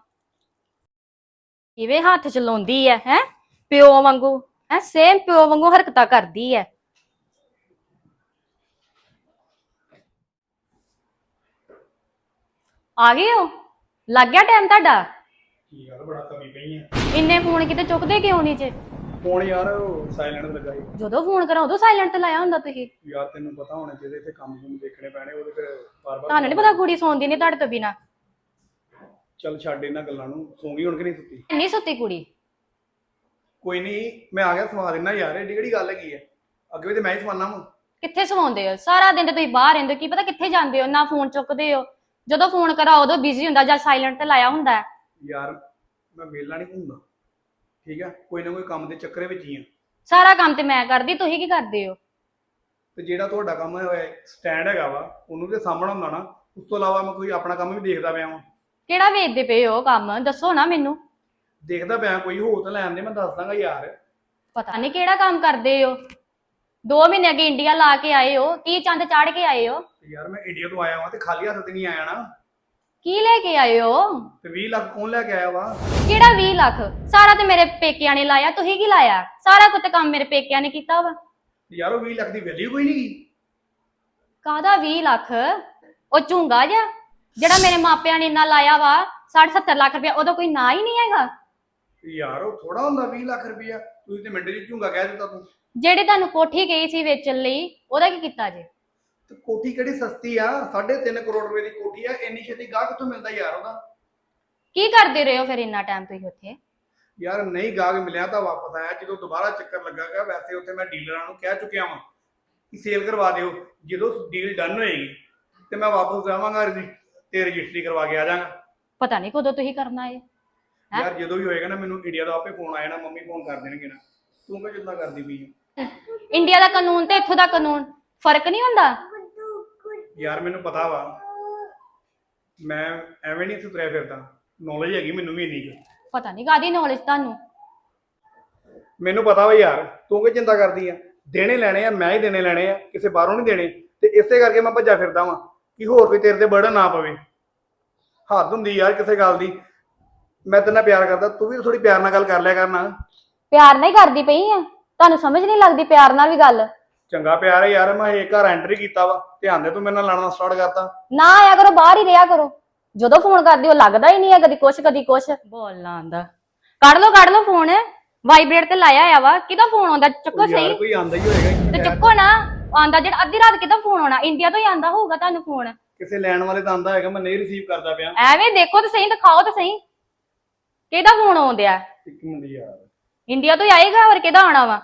ਕਿਵੇਂ ਹੱਥ ਚਲਾਉਂਦੀ ਐ ਹੈ? ਪਿਓ ਵਾਂਗੂ ਹੈ? ਸੇਮ ਪਿਓ ਵਾਂਗੂ ਹਰਕਤਾਂ ਕਰਦੀ ਐ। ਆ ਗਏ ਹੋ? ਲੱਗ ਗਿਆ ਟਾਈਮ ਤੁਹਾਡਾ? ਕੀ ਗੱਲ ਬੜਾ ਕਮੀ ਪਈ ਆ ਇੰਨੇ ਫੋਨ ਕਿਤੇ ਚੁੱਕਦੇ ਕਿਉਂ ਨਹੀਂ ਜੇ? ਫੋਨ ਯਾਰ ਸਾਇਲੈਂਟ ਲੱਗਾ ਸੀ ਜਦੋਂ ਫੋਨ ਕਰਾਂ ਉਦੋਂ ਸਾਇਲੈਂਟ ਤੇ ਲਾਇਆ ਹੁੰਦਾ ਤੁਸੀਂ? ਯਾਰ ਤੈਨੂੰ ਪਤਾ ਹੋਣਾ ਜਿਹਦੇ ਇੱਥੇ ਕੰਮ ਕੁਮ ਦੇਖਣੇ ਪੈਣੇ ਉਹਦੇ ਫਿਰ ਬਾਰ-ਬਾਰ ਤੁਹਾਨੂੰ ਨਹੀਂ ਪਤਾ ਕੁੜੀ ਸੌਂਦੀ ਨਹੀਂ ਤੁਹਾਡੇ ਤੋਂ ਬਿਨਾ? ਚੱਲ ਛੱਡ ਇਹਨਾਂ ਗੱਲਾਂ ਨੂੰ ਸੌਂ ਗਈ ਹੁਣ ਕਿ ਨਹੀਂ ਸੁੱਤੀ? ਨਹੀਂ ਸੁੱਤੀ ਕੁੜੀ। ਕੋਈ ਨਹੀਂ ਮੈਂ ਆ ਗਿਆ ਸਵਾ ਦਿੰਦਾ ਯਾਰ ਏਡੀ ਕਿਹੜੀ ਗੱਲ ਹੈਗੀ ਹੈ ਅੱਗੇ ਵੀ ਤੇ ਮੈਂ ਹੀ ਸਵਾਨਾ ਵਾਂ। ਕਿੱਥੇ ਸਵਾਉਂਦੇ ਹੋ? ਸਾਰਾ ਦਿਨ ਤੇ ਤੁਸੀਂ ਬਾਹਰ ਰਹਿੰਦੇ ਹੋ ਕੀ ਪਤਾ ਕਿੱਥੇ ਜਾਂਦੇ ਹੋ ਨਾ ਫੋਨ ਚੁੱਕਦੇ ਹੋ? ਜਦੋਂ ਫੋਨ ਕਰਾਂ ਉਦੋਂ ਬਿਜ਼ੀ ਹੁੰਦਾ ਜਾਂ ਸਾਇਲੈਂਟ ਤੇ ਲਾਇਆ ਹੁੰਦਾ? ਹੈ। ਯਾਰ ਮੈਂ ਵਿਹਲਾ ਨਹੀਂ ਘੁੰਮਦਾ ਠੀਕ ਆ? ਕੋਈ ਨਾ ਕੋਈ ਕੰਮ ਦੇ ਚੱਕਰੇ ਵਿੱਚ ਹੀ ਆ। ਸਾਰਾ ਕੰਮ ਤੇ ਮੈਂ ਕਰਦੀ ਤੁਸੀਂ ਕੀ ਕਰਦੇ ਹੋ? ਤੇ ਜਿਹੜਾ ਤੁਹਾਡਾ ਕੰਮ ਹੈ ਸਟੈਂਡ ਹੈਗਾ ਵਾ ਉਹਨੂੰ ਤੇ ਸਾਹਮਣਾ ਹੁੰਦਾ ਨਾ। ਉਸ ਤੋਂ ਇਲਾਵਾ ਮੈਂ ਕੋਈ ਆਪਣਾ ਕੰਮ ਵੀ ਦੇਖਦਾ ਪਿਆ ਵਾਂ। ਕਿਹੜਾ ਵੇਚਦੇ ਪਏ ਹੋ ਕੰਮ? ਦੱਸੋ ਨਾ ਮੈਨੂੰ। ਦੇਖਦਾ ਪਿਆ ਕੋਈ ਹੋ ਤਾਂ ਲੈਣ ਦੇ ਮੈਂ ਦੱਸ ਦਾਂਗਾ ਯਾਰ। ਪਤਾ ਨਹੀਂ ਕਿਹੜਾ ਕੰਮ ਕਰਦੇ ਹੋ। 2 ਮਹੀਨੇ ਅੱਗੇ ਇੰਡੀਆ ਲਾ ਕੇ ਆਏ ਹੋ ਕੀ ਚੰਦ ਚਾੜ ਕੇ ਆਏ ਹੋ। ਤੇ ਯਾਰ ਮੈਂ ਇੰਡੀਆ ਤੋਂ ਆਇਆ ਵਾਂ ਤੇ ਖਾਲੀ ਹੱਥ ਤੇ ਨਹੀਂ ਆਇਆ ਨਾ। ਕੀ ਲੈ ਕੇ ਆਏ ਹੋ ਤੇ 20 ਲੱਖ ਕੌਣ ਲੈ ਕੇ ਆਇਆ ਵਾ? ਕਿਹੜਾ 20 ਲੱਖ? ਸਾਰਾ ਤੇ ਮੇਰੇ ਪੇਕਿਆਂ ਨੇ ਲਾਇਆ ਤੁਸੀਂ ਕੀ ਲਾਇਆ? ਸਾਰਾ ਕੁਝ ਕੰਮ ਮੇਰੇ ਪੇਕਿਆਂ ਨੇ ਕੀਤਾ ਵਾ। ਯਾਰ ਉਹ 20 ਲੱਖ ਦੀ ਵੈਲਿਊ ਕੋਈ ਨਹੀਂ ਕਾਹਦਾ 20 ਲੱਖ? ਉਹ ਝੂੰਗਾ ਜਿਹਾ ਜਿਹੜਾ ਮੇਰੇ ਮਾਪਿਆਂ ਨੇ ਇੰਨਾ ਲਾਇਆ ਵਾ 60 70 ਲੱਖ ਰੁਪਇਆ ਉਹਦਾ ਕੋਈ ਨਾਂ ਹੀ ਨਹੀਂ ਹੈਗਾ। ਯਾਰ ਉਹ ਥੋੜਾ ਹੁੰਦਾ 20 ਲੱਖ ਰੁਪਇਆ। ਤੁਸੀਂ ਤੇ ਮਿੰਟ ਚ ਝੂੰਗਾ ਕਹਿ ਦਿੱਤਾ ਤੂੰ। ਜਿਹੜੀ ਤੁਹਾਨੂੰ ਕੋਠੀ ਗਈ ਸੀ ਵੇਚਣ ਲਈ ਉਹਦਾ ਕੀ ਕੀਤਾ ਜੇ? ਤੇ ਕੋਠੀ ਕਿਹੜੀ ਸਸਤੀ ਆ? 3.5 ਕਰੋੜ ਰੁਪਏ ਦੀ ਕੋਠੀ ਆ ਇੰਨੀ ਛੇਤੀ ਗਾਹ ਕਿੱਥੋਂ ਮਿਲਦਾ ਯਾਰ ਉਹਦਾ? ਕੀ ਕਰਦੇ ਰਹੇ ਹੋ ਫਿਰ ਇੰਨਾ ਟਾਈਮ ਤੁਸੀਂ ਉੱਥੇ? ਯਾਰ ਨਹੀਂ ਗਾਹਕ ਮਿਲਿਆ ਤਾਂ ਵਾਪਸ ਆਇਆ ਜਦੋਂ ਦੁਬਾਰਾ ਚੱਕਰ ਲੱਗਾਗਾ ਵੈਸੇ ਉੱਥੇ ਮੈਂ ਡੀਲਰਾਂ ਨੂੰ ਕਹਿ ਚੁੱਕਿਆ ਵਾਂ ਕਿ ਸੇਲ ਕਰਵਾ ਦਿਓ ਜਦੋਂ ਡੀਲ ਡਨ ਹੋਏਗੀ ਤੇ ਮੈਂ ਵਾਪਸ ਜਾਵਾਂਗਾ ਤੇ ਰਜਿਸਟਰੀ ਕਰਵਾ ਕੇ ਆ ਜਾਵਾਂਗਾ। ਪਤਾ ਨਹੀਂ ਕਦੋਂ ਤੁਸੀਂ ਕਰਨਾ ਹੈ ਹੈਂ? ਯਾਰ ਜਦੋਂ ਵੀ ਹੋਏਗਾ ਨਾ ਮੈਨੂੰ ਇੰਡੀਆ ਦਾ ਆਪੇ ਫੋਨ ਆਇਆ ਨਾ ਮੰਮੀ ਫੋਨ ਕਰ ਦੇਣਗੇ ਨਾ। ਤੂੰ ਕਿਉਂ ਜਿੱਦਾਂ ਕਰਦੀ ਪਈ ਆਂ? ਇੰਡੀਆ ਦਾ ਕਾਨੂੰਨ ਤੇ ਇੱਥੋਂ ਦਾ ਕਾਨੂੰਨ। ਫ਼ਰਕ ਨਹੀਂ ਹੁੰਦਾ? ਯਾਰ ਮੈਨੂੰ ਪਤਾ ਵਾ। ਮੈਂ ਐਵੇਂ ਨਹੀਂ ਇੱਥੇ ਤੁਰਿਆ ਫਿਰਦਾ। ਨੌਲੇਜ ਹੈਗੀ ਮੈਨੂੰ ਵੀ ਇੰਨੀ ਕੁ। ਪਤਾ ਨਹੀਂ ਕਾਦੀ ਨੌਲੇਜ ਤੁਹਾਨੂੰ? ਮੈਨੂੰ ਪਤਾ ਵਾ ਯਾਰ ਤੂੰ ਕੀ ਚਿੰਤਾ ਕਰਦੀ ਆ? ਦੇਣੇ ਲੈਣੇ ਆ ਮੈਂ ਹੀ ਦੇਣੇ ਲੈਣੇ ਆ ਕਿਸੇ ਬਾਹਰੋਂ ਨਹੀਂ ਦੇਣੇ। ਤੇ ਇਸੇ ਕਰਕੇ ਮੈਂ ਭੱਜਾ ਫਿਰਦਾ ਵਾਂ ਕਿ ਹੋਰ ਕੋਈ ਤੇਰੇ ਤੇ ਬਰਡਨ ਨਾ ਪਵੇ। ਹੱਦ ਹੁੰਦੀ ਯਾਰ ਕਿਸੇ ਗੱਲ ਦੀ। ਮੈਂ ਤੇਰੇ ਨਾਲ ਪਿਆਰ ਕਰਦਾ ਤੂੰ ਵੀ ਥੋੜੀ ਪਿਆਰ ਨਾਲ ਗੱਲ ਕਰ ਲਿਆ ਕਰਨਾ। ਪਿਆਰ ਨਹੀਂ ਕਰਦੀ ਪਈ ਆ। ਤੁਹਾਨੂੰ ਸਮਝ ਨਹੀਂ ਲੱਗਦੀ ਪਿਆਰ ਨਾਲ ਵੀ ਗੱਲ। ਚੰਗਾ ਪਿਆਰ ਹੈ ਯਾਰ ਮੈਂ ਇਹ ਘਰ ਐਂਟਰੀ ਕੀਤਾ ਵਾ। ਧਿਆਨ ਦੇ ਤੂੰ ਮੇਰੇ ਨਾਲ ਲੜਨਾ ਸਟਾਰਟ ਕਰਤਾ। ਨਾ ਆਇਆ ਕਰੋ ਬਾਹਰ ਹੀ ਰਿਹਾ ਕਰੋ। ਜਦੋਂ ਫੋਨ ਕਰਦੇ ਹੋ ਲੱਗਦਾ ਹੀ ਨਹੀਂ ਹੈ ਕਦੀ ਕੁਛ ਕਦੀ ਕੁਛ। ਬੋਲਣਾ ਆਂਦਾ। ਕੱਢ ਲਓ ਕੱਢ ਲਓ ਫੋਨ ਵਾਈਬ੍ਰੇਟ ਤੇ ਲਾਇਆ ਆ ਵਾ। ਕਿਹਦਾ ਫੋਨ ਆਉਂਦਾ? ਚੱਕੋ ਯਾਰ ਸਹੀ। ਕੋਈ ਆਂਦਾ ਹੀ ਹੋਏਗਾ ਇੱਕ ਤੇ ਮਿੰਟ ਚੱਕੋ ਨਾ ਆਂਦਾ ਜਿਹੜਾ ਅੱਧੀ ਰਾਤ ਕਿਹਦਾ ਫੋਨ ਆਉਣਾ? ਇੰਡੀਆ ਤੋਂ ਹੀ ਆਂਦਾ ਹੋਊਗਾ ਤੁਹਾਨੂੰ ਫੋਨ ਕਿਸੇ ਲੈਣ ਵਾਲੇ ਦਾ ਆਂਦਾ ਹੈਗਾ ਮੈਂ ਨਹੀਂ ਰਿਸੀਵ ਕਰਦਾ ਪਿਆ। ਐਵੇਂ ਦੇਖੋ ਤੇ ਸਹੀ ਦਿਖਾਓ ਤੇ ਸਹੀ। ਕਿਹਦਾ ਫੋਨ ਆਉਂਦਿਆ? ਇੱਕ ਮਿੰਟ ਯਾਰ। ਇੰਡੀਆ ਤੋਂ ਹੀ ਆਏਗਾ ਹੋਰ ਕਿਹਦਾ ਆਉਣਾ ਵਾ?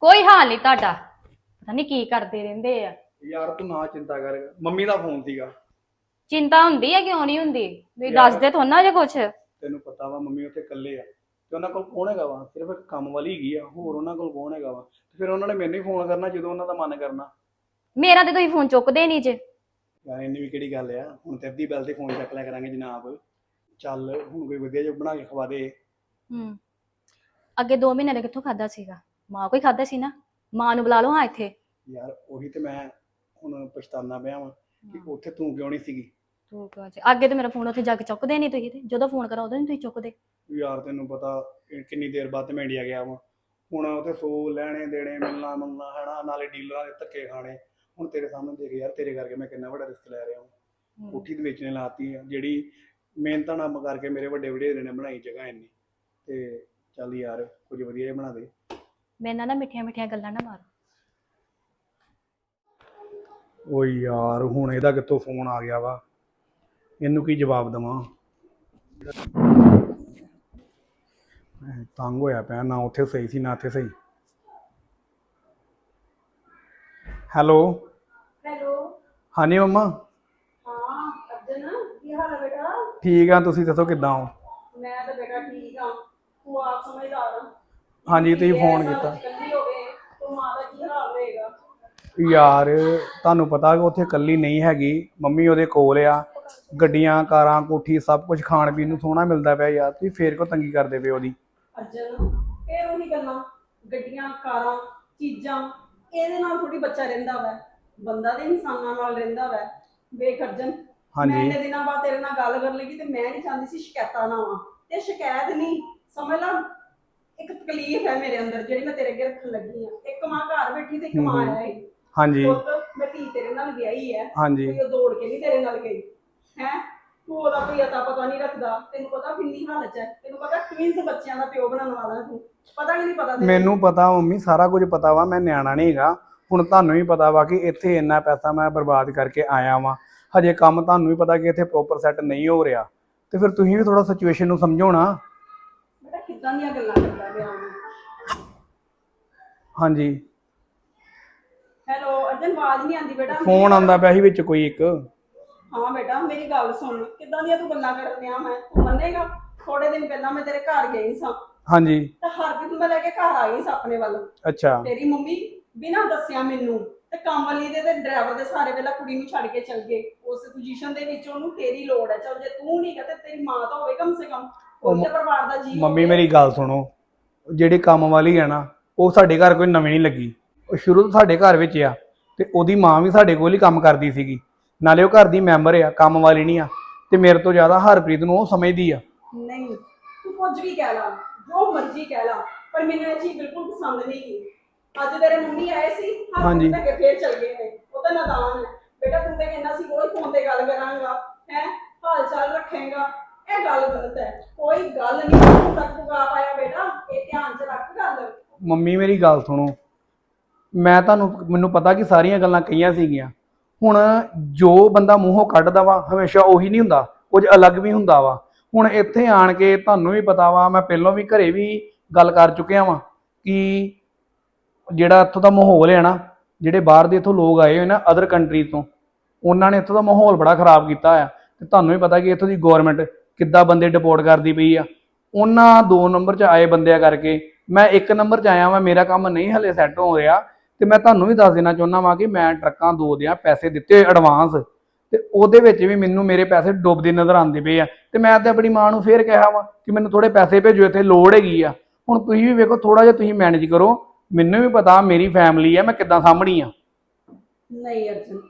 ਕੋਈ ਹਾਲ ਨਹੀਂ ਤੁਹਾਡਾ। ਪਤਾ ਨਹੀਂ ਕੀ ਕਰਦੇ ਰਹਿੰਦੇ ਆ। ਯਾਰ ਤੂੰ ਨਾ ਚਿੰਤਾ ਕਰ। ਮੰਮੀ ਦਾ ਫੋਨ ਸੀਗਾ। ਚਿੰਤਾ ਹੁੰਦੀ ਹੈ ਕਿਉਂ ਨਹੀਂ ਹੁੰਦੀ? ਵੀ ਯਾਰ- ਦੱਸਦੇ ਥੋੜਾ ਨਾ ਜੇ ਕੁਛ। ਤੈਨੂੰ ਪਤਾ ਵਾ ਮੰਮੀ ਉੱਥੇ ਇਕੱਲੇ ਆ। ਤੇ ਉਹਨਾਂ ਕੋਲ ਕੌਣ ਹੈਗਾ ਵਾ? ਸਿਰਫ ਇੱਕ ਕੰਮ ਵਾਲੀ ਹੈਗੀ ਆ। ਹੋਰ ਉਹਨਾਂ ਕੋਲ ਕੌਣ ਹੈਗਾ ਵਾ? ਤੇ ਫਿਰ ਉਹਨਾਂ ਨੇ ਮੈਨੂੰ ਹੀ ਫੋਨ ਕਰਨਾ ਜਦੋਂ ਉਹਨਾਂ ਦਾ ਮਨ ਕਰਨਾ। ਮੇਰਾ ਤੇ ਤੁਸੀਂ ਫੋਨ ਚੁੱਕਦੇ ਨਹੀਂ ਜੇ। ਯਾਰ ਇੰਨੀ ਵੀ ਕਿਹੜੀ ਗੱਲ ਆ? ਹੁਣ ਤੇ ਅੱਧੀ ਬੈਲ ਤੇ ਫੋਨ ਚੱਕ ਲਿਆ ਕਰਾਂਗੇ ਜਨਾਬ। ਚੱਲ ਹੁਣ ਕੋਈ ਵਧੀਆ ਜਿਹਾ ਬਣਾ ਕੇ ਖਵਾ ਦੇ। ਹੂੰ। ਅੱਗੇ 2 ਮਹੀਨੇ ਦਾ ਕਿੱਥੋਂ ਖਾਦਾ ਸੀਗਾ? ਮਾਂ ਕੋਈ ਖਾਦਾ ਸੀ ਨਾ? ਮਾਂ ਨੂੰ ਬੁਲਾ ਲਓ ਹਾਂ ਇੱਥੇ। ਯਾਰ ਉਹੀ ਤੇ ਮੈਂ ਹੁਣ ਪਛਤਾਨਾ ਪਿਆ ਵਾਂ ਕਿ ਉੱਥੇ ਤੂੰ ਕਿਉਂ ਨਹੀਂ ਸੀਗੀ? ਤੂੰ ਕਿਉਂ ਚ- ਅੱਗੇ ਤੇ ਮੇਰਾ ਫੋਨ ਉੱਥੇ ਜਾ ਕੇ ਚੁੱਕਦੇ ਨਹੀਂ ਤੁਸੀਂ ਤੇ। ਜਦੋਂ ਫੋਨ ਕਰਾਂ ਉਦੋਂ ਨਹੀਂ ਤੁਸੀਂ ਚੁੱਕਦੇ। ਯਾਰ ਤੈਨੂੰ ਪਤਾ ਇਹ ਕਿੰਨੀ ਦੇਰ ਬਾਅਦ ਤੇ ਮੈਂ ਇੰਡੀਆ ਗਿਆ ਵਾਂ। ਹੁਣ ਉੱਥੇ ਸੋ ਲੈਣੇ ਦੇਣੇ ਮਿਲਣਾ ਮੰਗਣਾ ਹਨਾ ਨਾਲੇ ਡੀਲਰਾਂ ਦੇ ਧੱਕੇ ਖਾਣੇ। ਹੁਣ ਤੇਰੇ ਸਾਹਮਣੇ ਦੇਖ ਯਾਰ ਤੇਰੇ ਕਰਕੇ ਮੈਂ ਕਿੰਨਾ ਵੱਡਾ ਰਿਸਕ ਲੈ ਰਿਹਾ ਹਾਂ। ਕੋਠੀ ਦੇ ਵੇਚਣੇ ਲਾਤੀ ਆ ਜਿਹੜੀ ਮਿਹਨਤਾਂ ਨਾਲ ਕਰਕੇ ਮੇਰੇ ਵੱਡੇ ਵਡੇਰੇ ਨੇ ਬਣਾਈ ਜਗ੍ਹਾ ਇੰਨੀ। ਤੇ ਚੱਲ ਯਾਰ ਕੁਝ ਵਧੀਆ ਜਿਹਾ ਬਣਾ ਦੇ। ਮੇਰੇ ਨਾਲ ਨਾ ਮਿੱਠੀਆਂ ਮਿੱਠੀਆਂ ਗੱਲਾਂ ਨਾ ਮਾਰੋ। ਓ ਯਾਰ ਹੁਣ ਇਹਦਾ ਕਿੱਥੋਂ ਫੋਨ ਆ ਗਿਆ ਵਾ? ਇਹਨੂੰ ਕੀ ਜਵਾਬ ਦਵਾਂ? ਮੈਂ ਤੰਗ ਹੋਇਆ ਪਿਆ ਨਾ ਉੱਥੇ ਸਹੀ ਸੀ ਨਾ ਇੱਥੇ ਸਹੀ। ਹੈਲੋ? ਹੈਲੋ? ਹਾਂਜੀ ਮੰਮਾ? ਹਾਂ ਅਰਜਨ ਕੀ ਹਾਲ ਹੈ ਬੇਟਾ? ਠੀਕ ਆ ਤੁਸੀਂ ਦੱਸੋ ਕਿੱਦਾਂ ਹੋ? ਮੈਂ ਤਾਂ ਬੇਟਾ ਠੀਕ ਆ। ਤੂੰ ਆਪ ਸਮਝਦਾਰ ਆ। ਹਾਂਜੀ ਤੁਸੀਂ ਫੋਨ ਕੀਤਾ। ਕੱਲੀ ਹੋਵੇ ਤੂੰ ਮਾਂ ਦਾ ਕੀ ਹਾਲ ਹੋਏਗਾ? ਯਾਰ ਤੁਹਾਨੂੰ ਪਤਾ ਕਿ ਉੱਥੇ ਇਕੱਲੀ ਨਹੀਂ ਹੈਗੀ। ਮੰਮੀ ਉਹਦੇ ਕੋਲ ਆ। ਗੱਡੀਆਂ ਕਾਰਾਂ ਕੋਠੀ ਸਭ ਕੁਝ ਖਾਣ ਪੀਣ ਨੂੰ ਸੋਹਣਾ ਮਿਲਦਾ ਪਿਆ ਯਾਰ। ਤੁਸੀਂ ਫੇਰ ਕੋ ਤੰਗੀ ਕਰਦੇ ਪਏ ਉਹਦੀ? ਅਰਜਨ ਇਹ ਉਹੀ ਗੱਲਾਂ। ਗੱਡੀਆਂ ਕਾਰਾਂ ਚੀਜ਼ਾਂ ਇਹਦੇ ਨਾਲ ਥੋੜੀ ਬੱਚਾ ਰਹਿੰਦਾ ਵੈ। ਬੰਦਾ ਤੇ ਇਨਸਾਨਾਂ ਨਾਲ ਰਹਿੰਦਾ ਵੈ। ਵੇਖ ਅਰਜਨ ਮੈਂ ਹਾਂਜੀ। ਇੰਨੇ ਦਿਨਾਂ ਬਾਅਦ ਤੇਰੇ ਨਾਲ ਗੱਲ ਕਰਨ ਲੱਗੀ ਤੇ ਮੈਂ ਨਹੀਂ ਚਾਹੁੰਦੀ ਸੀ ਸ਼ਿਕਾਇਤਾਂ ਨਾ ਆਵਾਂ ਤੇ ਸ਼ਿਕਾਇਤ ਨਹੀਂ ਸਮਝ ਲਾ। ਇੱਕ ਤਕਲੀਫ ਹੈ ਮੇਰੇ ਅੰਦਰ ਜਿਹੜੀ ਮੈਂ ਤੇਰੇ ਅੱਗੇ ਰੱਖਣ ਲੱਗੀ ਆ ਇੱਕ ਮਾਂ ਘਰ ਬੈਠੀ ਤੇ ਇੱਕ ਮਾਂ। ਆਇਆ ਹੀ ਹਾਂਜੀ। ਪੁੱਤ ਮੈਂ ਧੀ ਤੇਰੇ ਨਾਲ ਵਿਆਹੀ ਹੈ। ਹਾਂਜੀ। ਕੋਈ ਉਹ ਦੌੜ ਕੇ ਨਹੀਂ ਤੇਰੇ ਨਾਲ ਗਈ। ਹੈ? ਤੂੰ ਉਹਦਾ ਕੋਈ ਅਤਾ ਪਤਾ ਨਹੀਂ ਰੱਖਦਾ। ਤੈਨੂੰ ਪਤਾ ਕਿੰਨੀ ਹਾਲਤ ਹੈ। ਤੈਨੂੰ ਪਤਾ ਟਵਿੰਸ ਬੱਚਿਆਂ ਦਾ ਪਿਓ ਬਣਨ ਵਾਲਾ ਤੂੰ। ਪਤਾ ਕਿ ਨਹੀਂ ਪਤਾ ਤੈਨੂੰ? ਮੈਨੂੰ ਪਤਾ ਮੰਮੀ ਸਾਰਾ ਕੁਝ ਪਤਾ ਵਾ। ਮੈਂ ਨਿਆਣਾ ਨਹੀਂ ਹੈਗਾ। ਹੁਣ ਤੁਹਾਨੂੰ ਵੀ ਪਤਾ ਵਾ ਕਿ ਇੱਥੇ ਇੰਨਾ ਪੈਸਾ ਮੈਂ ਬਰਬਾਦ ਕਰਕੇ ਆਇਆ ਵਾਂ। ਹਜੇ ਕੰਮ ਤੁਹਾਨੂੰ ਵੀ ਪਤਾ ਕਿ ਇੱਥੇ ਪ੍ਰੋਪਰ ਸੈੱਟ ਨਹੀਂ ਹੋ ਰਿਹਾ। ਤੇ ਫਿਰ ਤੁਸੀਂ ਵੀ ਥੋੜਾ ਸਿਚੁਏਸ਼ਨ ਨੂੰ ਸਮਝੋ ਨਾ। ਬੇਟਾ ਕਿੱਦਾਂ ਦੀਆਂ ਗੱਲਾਂ ਕਰਦਾ ਪਿਆ ਉਹਨੂੰ ਹਾਂਜੀ। ਹੈਲੋ ਅਰਜਨ ਆਵਾਜ਼ ਨਹੀਂ ਆਉਂਦੀ ਬੇਟਾ। ਫੋਨ ਆਉਂਦਾ ਪਿਆ ਸੀ ਵਿੱਚ ਕੋਈ ਇੱਕ। ਹਾਂ ਬੇਟਾ ਮੇਰੀ ਗੱਲ ਸੁਣ। ਕਿੱਦਾਂ ਦੀਆਂ ਤੂੰ ਗੱਲਾਂ ਕਰ ਰਿਹਾ ਮੈਂ? ਤੂੰ ਮੰਨੇਗਾ? ਥੋੜੇ ਦਿਨ ਪਹਿਲਾਂ ਮੈਂ ਤੇਰੇ ਘਰ ਗਈ ਸਾਂ। ਹਾਂਜੀ। ਤੇ ਹਰਪ੍ਰੀਤ ਨੂੰ ਮੈਂ ਲੈ ਕੇ ਘਰ ਆ ਗਈ ਸਾਂ ਆਪਣੇ ਵੱਲ। ਅੱਛਾ। ਤੇਰੀ ਮੰਮੀ ਬਿਨਾਂ ਦੱਸਿਆ ਮੈਨੂੰ ਤੇ ਕੰਮ ਵਾਲੀ ਦੇ ਤੇ ਡਰਾਈਵਰ ਦੇ ਸਾਰੇ ਵੇਲਾ ਕੁੜੀ ਨੂੰ ਛੱਡ ਕੇ ਚਲ ਗਏ। ਉਸ ਪੋਜੀਸ਼ਨ ਦੇ ਵਿੱਚ ਉਹਨੂੰ ਤੇਰੀ ਲੋੜ ਹੈ। ਚਲ ਜੇ ਤੂੰ ਨਹੀਂ ਕਹਤੇ ਤੇਰੀ ਮਾਂ ਤਾਂ ਹੋਵੇ ਕਮ ਸੇ ਕਮ। ਉਹ ਉਹਦੇ ਪਰਿਵਾਰ ਦਾ ਜੀ ਮੰਮੀ ਮੇਰੀ ਗੱਲ ਸੁਣੋ। ਜਿਹੜੀ ਕੰਮ ਵਾਲੀ ਹੈ ਨਾ ਉਹ ਸਾਡੇ ਘਰ ਕੋਈ ਨਵੀਂ ਨਹੀਂ ਲੱਗੀ। ਉਹ ਸ਼ੁਰੂ ਤੋਂ ਸਾਡੇ ਘਰ ਵਿੱਚ ਆ ਤੇ ਉਹਦੀ ਮਾਂ ਵੀ ਸਾਡੇ ਕੋਲ ਹੀ ਕੰਮ ਕਰਦੀ ਸੀਗੀ। ਨਾਲੇ ਉਹ ਘਰ ਦੀ ਮੈਂਬਰ ਆ ਕੰਮ ਵਾਲੀ ਨਹੀਂ ਆ। ਤੇ ਮੇਰੇ ਤੋਂ ਜ਼ਿਆਦਾ ਹਰਪ੍ਰੀਤ ਨੂੰ ਉਹ ਸਮਝਦੀ ਆ। ਨਹੀਂ ਤੂੰ ਕੁਝ ਵੀ ਕਹਿ ਲਾ ਜੋ ਮਰਜ਼ੀ ਕਹਿ ਲਾ ਪਰ ਮੈਨੂੰ ਇਹ ਚੀਜ਼ ਬਿਲਕੁਲ ਪਸੰਦ ਨਹੀਂ ਕੀ ਅੱਜ ਤੇਰੇ ਮੰਮੀ ਆਏ ਸੀ ਹਰ ਹਾਂਜੀ। ਤੱਕ ਫੇਰ ਚਲ ਗਏ ਨੇ। ਉਹ ਤਾਂ ਨਾਦਾਨ ਹੈ ਬੇਟਾ ਤੂੰ ਤੇ ਕਹਿੰਦਾ ਸੀ ਕੋਈ ਫੋਨ ਤੇ ਗੱਲ ਕਰਾਂਗਾ ਹੈ ਹਾਲ ਚਾਲ ਰੱਖੇਗਾ। ਇਹ ਗੱਲ ਗਲਤ ਹੈ। ਕੋਈ ਗੱਲ ਨਹੀਂ, ਤੂੰ ਤੱਕ ਪੁਗਾ ਪਾਇਆ ਬੇਟਾ, ਇਹ ਧਿਆਨ ਚ ਰੱਖ ਗੱਲ। ਮੰਮੀ, ਮੇਰੀ ਗੱਲ ਸੁਣੋ। ਮੈਂ ਤੁਹਾਨੂੰ, ਮੈਨੂੰ ਪਤਾ ਕਿ ਸਾਰੀਆਂ ਗੱਲਾਂ ਕਹੀਆਂ ਸੀਗੀਆਂ। ਹੁਣ ਜੋ ਬੰਦਾ ਮੂੰਹੋਂ ਕੱਢਦਾ ਵਾ, ਹਮੇਸ਼ਾ ਉਹੀ ਨਹੀਂ ਹੁੰਦਾ। ਕੁਝ ਅਲੱਗ ਵੀ ਹੁੰਦਾ ਵਾ। ਹੁਣ ਇੱਥੇ ਆਣ ਕੇ ਤੁਹਾਨੂੰ ਵੀ ਪਤਾ ਵਾ, ਮੈਂ ਪਹਿਲਾਂ ਵੀ ਘਰੇ ਵੀ ਗੱਲ ਕਰ ਚੁੱਕਿਆ ਵਾਂ ਕਿ ਜਿਹੜਾ ਇੱਥੋਂ ਦਾ ਮਾਹੌਲ ਹੈ ਨਾ, ਜਿਹੜੇ ਬਾਹਰ ਦੇ ਇੱਥੋਂ ਲੋਕ ਆਏ ਹੋਏ ਨਾ ਅਦਰ ਕੰਟਰੀਜ਼ ਤੋਂ, ਉਹਨਾਂ ਨੇ ਇੱਥੋਂ ਦਾ ਮਾਹੌਲ ਬੜਾ ਖਰਾਬ ਕੀਤਾ ਆ ਤੇ ਤੁਹਾਨੂੰ ਵੀ ਪਤਾ ਕਿ ਇੱਥੋਂ ਦੀ ਗਵਰਨਮੈਂਟ ਕਿੱਦਾਂ ਬੰਦੇ ਡਿਪੋਰਟ ਕਰਦੀ ਪਈ ਆ। ਉਹਨਾਂ ਦੋ ਨੰਬਰ 'ਚ ਆਏ ਬੰਦਿਆਂ ਕਰਕੇ, ਮੈਂ ਇੱਕ ਨੰਬਰ 'ਚ ਆਇਆ ਵਾਂ, ਮੇਰਾ ਕੰਮ ਨਹੀਂ ਹਲੇ ਸੈੱਟ ਹੋ ਰਿਹਾ ਤੇ ਮੈਂ ਤੁਹਾਨੂੰ ਵੀ ਦੱਸ ਦੇਣਾ ਚਾਹੁੰਦਾ ਵਾਂ ਕਿ ਮੈਂ ਟਰੱਕਾਂ ਦੋ ਦਿਆਂ ਪੈਸੇ ਦਿੱਤੇ ਐਡਵਾਂਸ ਤੇ ਉਹਦੇ ਵਿੱਚ ਵੀ ਮੈਨੂੰ ਮੇਰੇ ਪੈਸੇ ਡੁੱਬਦੇ ਨਜ਼ਰ ਆਉਂਦੇ ਪਏ ਆ ਤੇ ਮੈਂ ਤੇ ਆਪਣੀ ਮਾਂ ਨੂੰ ਫੇਰ ਕਿਹਾ ਵਾ ਕਿ ਮੈਨੂੰ ਥੋੜੇ ਪੈਸੇ ਭੇਜੋ, ਇੱਥੇ ਲੋੜ ਹੈਗੀ ਆ। ਹੁਣ ਤੁਸੀਂ ਵੀ ਵੇਖੋ ਥੋੜਾ ਜਿਹਾ ਤੁਸੀਂ ਮੈਨੇਜ ਕਰੋ, ਮੈਨੂੰ ਵੀ ਪਤਾ ਮੇਰੀ ਫੈਮਿਲੀ ਆ, ਮੈਂ ਕਿੱਦਾਂ ਸਾਂਭਣੀ ਆ। ਨਹੀਂ ਅਰਜਨ,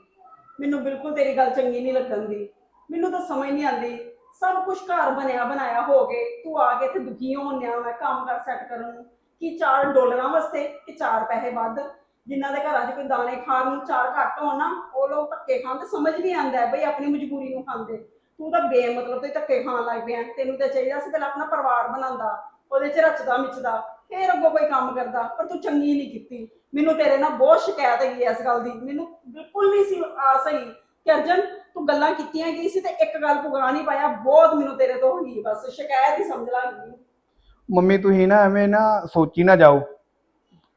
ਮੈਨੂੰ ਬਿਲਕੁਲ ਤੇਰੀ ਗੱਲ ਚੰਗੀ ਨਹੀਂ ਲੱਗਣ ਦੀ। ਮੈਨੂੰ ਤਾਂ ਸਮਝ ਨਹੀਂ ਆਉਂਦੀ ਸਭ ਕੁਝ ਘਰ ਬਣਿਆ ਬਣਾਇਆ ਹੋ ਗਏ। ਤੂੰ ਆ ਕੇ ਇੱਥੇ ਦੁਖੀ ਹੋਣ ਮੈਂ ਕੰਮ ਕਰ ਸੈੱਟ ਕਰਨ ਨੂੰ। ਕਿ 4 ਡਾਲਰਾਂ ਵਾਸਤੇ ਕਿ 4 ਪੈਸੇ ਵੱਧ? ਜਿਨ੍ਹਾਂ ਦੇ ਘਰਾਂ 'ਚ ਕੋਈ ਦਾਣੇ ਖਾਣ ਨੂੰ ਚਾਰ ਘੱਟ ਹੋਣ ਨਾ, ਉਹ ਲੋਕ ਧੱਕੇ ਖਾਣ ਸਮਝ ਨਹੀਂ ਆਉਂਦਾ ਬਈ ਆਪਣੀ ਮਜਬੂਰੀ ਨੂੰ ਖਾਂਦੇ। ਤੂੰ ਤਾਂ ਬੇਮਤਲਬ ਤੇ ਧੱਕੇ ਖਾਣ ਲੱਗ ਪਿਆ। ਤੈਨੂੰ ਤਾਂ ਚਾਹੀਦਾ ਸੀ ਪਹਿਲਾਂ ਆਪਣਾ ਪਰਿਵਾਰ ਬਣਾਉਂਦਾ, ਉਹਦੇ 'ਚ ਰਚਦਾ ਮਿਚਦਾ। ਫੇਰ ਅੱਗੋਂ ਕੋਈ ਕੰਮ ਕਰਦਾ, ਪਰ ਤੂੰ ਚੰਗੀ ਨਹੀਂ ਕੀਤੀ। ਮੈਨੂੰ ਤੇਰੇ ਨਾਲ ਬਹੁਤ ਸ਼ਿਕਾਇਤ ਹੈਗੀ ਇਸ ਗੱਲ ਦੀ। ਮੈਨੂੰ ਬਿਲਕੁਲ ਨਹੀਂ ਸੀ, ਆ ਸਹੀ। ਕਿ ਅਰਜਨ ਤੂੰ ਗੱਲਾਂ ਕੀਤੀਆਂ ਗਈ ਸੀ ਤੇ ਇੱਕ ਗੱਲ ਪੁਗਾ ਨਹੀਂ ਪਾਇਆ? ਬਹੁਤ ਮੈਨੂੰ ਤੇਰੇ ਤੋਂ ਹੋਈ ਬਸ ਸ਼ਿਕਾਇਤ ਹੀ ਸਮਝ ਲਾਂਗੀ ਮੰਮੀ, ਤੁਸੀਂ ਨਾ ਐਵੇਂ ਨਾ ਸੋਚੀ ਨਾ ਜਾਓ।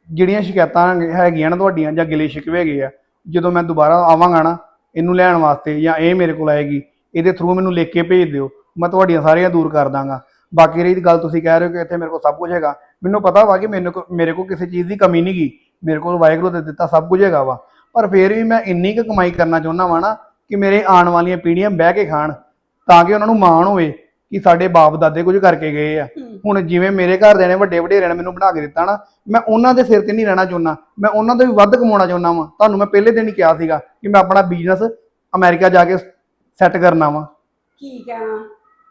ਜਿਹੜੀਆਂ ਸ਼ਿਕਾਇਤਾਂ ਹੈਗੀਆਂ ਨਾ ਤੁਹਾਡੀਆਂ, ਜਾਂ ਗਿਲੇ ਸ਼ਿਕਵੇ ਹੈਗੇ ਆ, ਜਦੋਂ ਮੈਂ ਦੁਬਾਰਾ ਆਵਾਂਗਾ ਨਾ, ਇਹਨੂੰ ਲੈਣ ਵਾਸਤੇ ਜਾਂ ਇਹ ਮੇਰੇ ਕੋਲ ਆਏਗੀ, ਇਹਦੇ ਥਰੂ ਮੈਨੂੰ ਲਿਖ ਕੇ ਭੇਜ ਦਿਓ। ਮੈਂ ਤੁਹਾਡੀਆਂ ਸਾਰੀਆਂ ਦੂਰ ਕਰ ਦਾਂਗਾ। ਬਾਕੀ ਰਹੀ ਗੱਲ ਤੁਸੀਂ ਕਹਿ ਰਹੇ ਹੋ ਕਿ ਇੱਥੇ ਮੇਰੇ ਕੋਲ ਸਭ ਕੁਝ ਹੈਗਾ। ਮੈਨੂੰ ਪਤਾ ਵਾ ਕਿ ਮੈਨੂੰ ਮੇਰੇ ਕੋਲ ਕਿਸੇ ਚੀਜ਼ ਦੀ ਕਮੀ ਨਹੀਂ ਗੀ। ਮੇਰੇ ਕੋਲ ਵਾਹਿਗੁਰੂ ਦੇ ਦਿੱਤਾ ਸਭ ਕੁਝ ਹੈਗਾ ਵਾ। ਪਰ ਫੇਰ ਵੀ ਮੈਂ ਇੰਨੀ ਕੁ ਕਮਾਈ ਕਰਨਾ ਚਾਹੁੰਦਾ ਵਾ ਨਾ ਕਿ ਮੇਰੇ ਆਉਣ ਵਾਲੀਆਂ ਪੀੜ੍ਹੀਆਂ ਬਹਿ ਕੇ ਖਾਣ ਤਾਂ ਕਿ ਉਹਨਾਂ ਨੂੰ ਮਾਣ ਹੋਵੇ ਕਿ ਸਾਡੇ ਬਾਪ ਦਾਦੇ ਕੁਝ ਕਰਕੇ ਗਏ ਆ। ਹੁਣ ਜਿਵੇਂ ਮੇਰੇ ਘਰ ਦੇ ਨੇ ਵੱਡੇ ਵਡੇਰਿਆਂ ਨੇ ਮੈਨੂੰ ਬਣਾ ਕੇ ਦਿੱਤਾ ਨਾ ਮੈਂ ਉਹਨਾਂ ਦੇ ਸਿਰ ਤੇ ਨਹੀਂ ਰਹਿਣਾ ਚਾਹੁੰਦਾ। ਮੈਂ ਉਹਨਾਂ ਤੋਂ ਵੀ ਵੱਧ ਕਮਾਉਣਾ ਚਾਹੁੰਦਾ ਵਾਂ। ਤੁਹਾਨੂੰ ਮੈਂ ਪਹਿਲੇ ਦਿਨ ਹੀ ਕਿਹਾ ਸੀਗਾ ਕਿ ਮੈਂ ਆਪਣਾ ਬਿਜ਼ਨਸ ਅਮਰੀਕਾ ਜਾ ਕੇ ਸੈੱਟ ਕਰਨਾ ਵਾ। ਕੀ ਕਹਿਣਾ?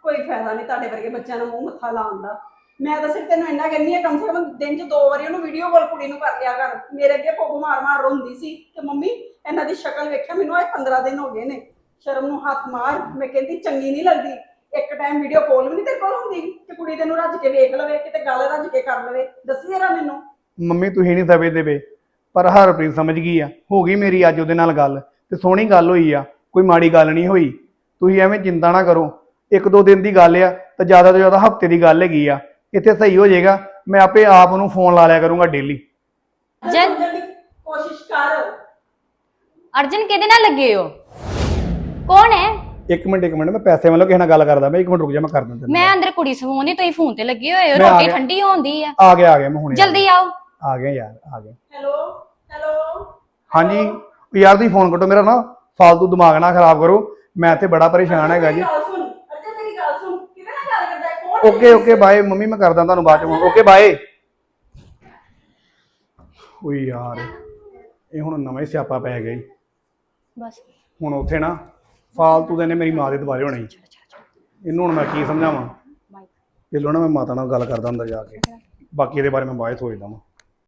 ਕੋਈ ਫਾਇਦਾ ਨਹੀਂ ਤੁਹਾਡੇ ਵਰਗੇ ਬੱਚਿਆਂ ਨੂੰ ਮੂੰਹ ਮੱਥਾ ਲਾਉਣ ਦਾ। ਮੈਂ ਤਾਂ ਸਿਰਫ ਤੈਨੂੰ ਇੰਨਾ ਕਹਿੰਦੀ ਆ ਕਮ ਸੇ ਕਮ ਦਿਨ 'ਚ ਦੋ ਵਾਰੀ ਉਹਨੂੰ ਵੀਡੀਓ ਕਾਲ ਕੁੜੀ ਨੂੰ ਕਰ ਲਿਆ ਕਰ। ਮੇਰੇ ਅੱਗੇ ਭੁੱਖ ਮਾਰ ਮਾਰ ਰੋਂਦੀ ਸੀ ਤੇ ਮੰਮੀ, ਇਹਨਾਂ ਦੀ ਸ਼ਕਲ ਵੇਖਿਆ, ਮੈਨੂੰ ਇਹ 15 ਦਿਨ ਹੋ ਗਏ ਨੇ। ਸ਼ਰਮ ਨੂੰ ਹੱਥ ਮਾਰ, ਮੈਂ ਕਹਿੰਦੀ, ਚੰਗੀ ਨਹੀਂ ਲੱਗਦੀ। ਇੱਕ ਟਾਈਮ ਵੀਡੀਓ ਕਾਲ ਵੀ ਨਹੀਂ ਤੇ ਕੋਲ ਹੁੰਦੀ ਕਿ ਕੁੜੀ ਤੈਨੂੰ ਰੱਜ ਕੇ ਵੇਖ ਲਵੇ, ਕਿਤੇ ਗੱਲ ਰੱਜ ਕੇ ਕਰ ਲਵੇ। ਦੱਸੀ ਜਰਾ ਮੈਨੂੰ। ਮੰਮੀ, ਤੁਸੀਂ ਨਹੀਂ ਸਮਝਦੇ ਪਏ ਪਰ ਹਰਪ੍ਰੀਤ ਸਮਝ ਗਈ ਆ। ਹੋ ਗਈ ਮੇਰੀ ਅੱਜ ਉਹਦੇ ਨਾਲ ਗੱਲ ਤੇ ਸੋਹਣੀ ਗੱਲ ਹੋਈ ਆ। ਕੋਈ ਮਾੜੀ ਗੱਲ ਨਹੀਂ ਹੋਈ। ਤੁਸੀਂ ਐਵੇਂ ਚਿੰਤਾ ਨਾ ਕਰੋ। ਇੱਕ ਦੋ ਦਿਨ ਦੀ ਗੱਲ ਆ ਤਾਂ ਜ਼ਿਆਦਾ ਤੋਂ ਜ਼ਿਆਦਾ ਹਫ਼ਤੇ ਦੀ ਗੱਲ ਹੈਗੀ ਆ। ਇੱਥੇ ਸਹੀ ਹੋ ਜਾਏਗਾ। ਮੈਂ ਆਪੇ ਆਪ ਨੂੰ ਫੋਨ ਲਾ ਲਿਆ ਕਰੂੰਗਾ ਡੇਲੀ ਜੇ- ਸਮਝਣ ਦੀ ਕੋਸ਼ਿਸ਼ ਕਰ। ਅਰਜਨ ਕਿਹਦੇ ਨਾਲ ਲੱਗੇ ਹੋ? ਕੌਣ ਹੈ? ਇੱਕ ਮਿੰਟ ਇੱਕ ਮਿੰਟ ਮੈਂ ਪੈਸੇ ਵੱਲੋਂ ਕਿਸੇ ਨਾਲ ਗੱਲ ਕਰਦਾ। ਮੈਂ ਇੱਕ ਮਿੰਟ ਰੁਕ ਜਾ ਮੈਂ ਕਰ ਦਿੰਦਾ। ਮੈਂ ਅੰਦਰ ਕੁੜੀ ਸਵਾਉਂਦੀ ਤੁਸੀਂ ਫੋਨ ਤੇ ਲੱਗੇ ਹੋਏ ਹੋ। ਮੈਂ ਆ ਰੋਟੀ ਗਿਆ। ਠੰਡੀ ਹੋਉਂਦੀ ਆ। ਆ ਗਿਆ ਆ ਗਿਆ ਮੈਂ ਹੁਣੇ ਆ ਜਲਦੀ ਆਓ। ਗਿਆ। ਆ ਗਿਆ ਯਾਰ ਆ ਗਿਆ। Hello hello. ਹਾਂਜੀ। ਯਾਰ ਤੁਸੀਂ ਫੋਨ ਕੱਟੋ ਮੇਰਾ ਨਾ। ਫਾਲਤੂ ਦਿਮਾਗ ਨਾ ਖਰਾਬ ਕਰੋ। ਮੈਂ ਇੱਥੇ ਬੜਾ ਪਰੇਸ਼ਾਨ ਹੈਗਾ ਜੀ ਮੇਰੀ ਗੱਲ ਸੁਣ ਅਰਜਨ ਮੇਰੀ ਗੱਲ ਸੁਣ ਕਿਹਦੇ ਨਾਲ ਗੱਲ ਕਰਦਾ ਹੈ ਕੌਣ ਓਕੇ ਓਕੇ ਬਾਏ ਮੰਮੀ ਮੈਂ ਕਰਦਾ ਤੁਹਾਨੂੰ ਬਾਅਦ ਚ ਓਕੇ ਬਾਏ ਓਏ ਯਾਰ ਇਹ ਹੁਣ ਨਵਾਂ ਹੀ ਸਿਆਪਾ ਪੈ ਗਿਆ ਈ ਬਸ। ਹੁਣ ਉੱਥੇ ਨਾ ਫਾਲਤੂ ਦੇ ਨੇ ਮੇਰੀ ਮਾਂ ਦੇ ਦੁਬਾਰੇ ਹੋਣਾ। ਇਹਨੂੰ ਹੁਣ ਮੈਂ ਕੀ ਸਮਝਾਵਾਂ? ਇਹ ਲੋ ਨਾ ਮੈਂ ਮਾਤਾ ਨਾਲ ਗੱਲ ਕਰਦਾ ਅੰਦਰ ਜਾ ਕੇ। ਬਾਕੀ ਇਹਦੇ ਬਾਰੇ ਮੈਂ ਬਾਅਦ 'ਚ ਸੋਚਦਾ ਵਾਂ।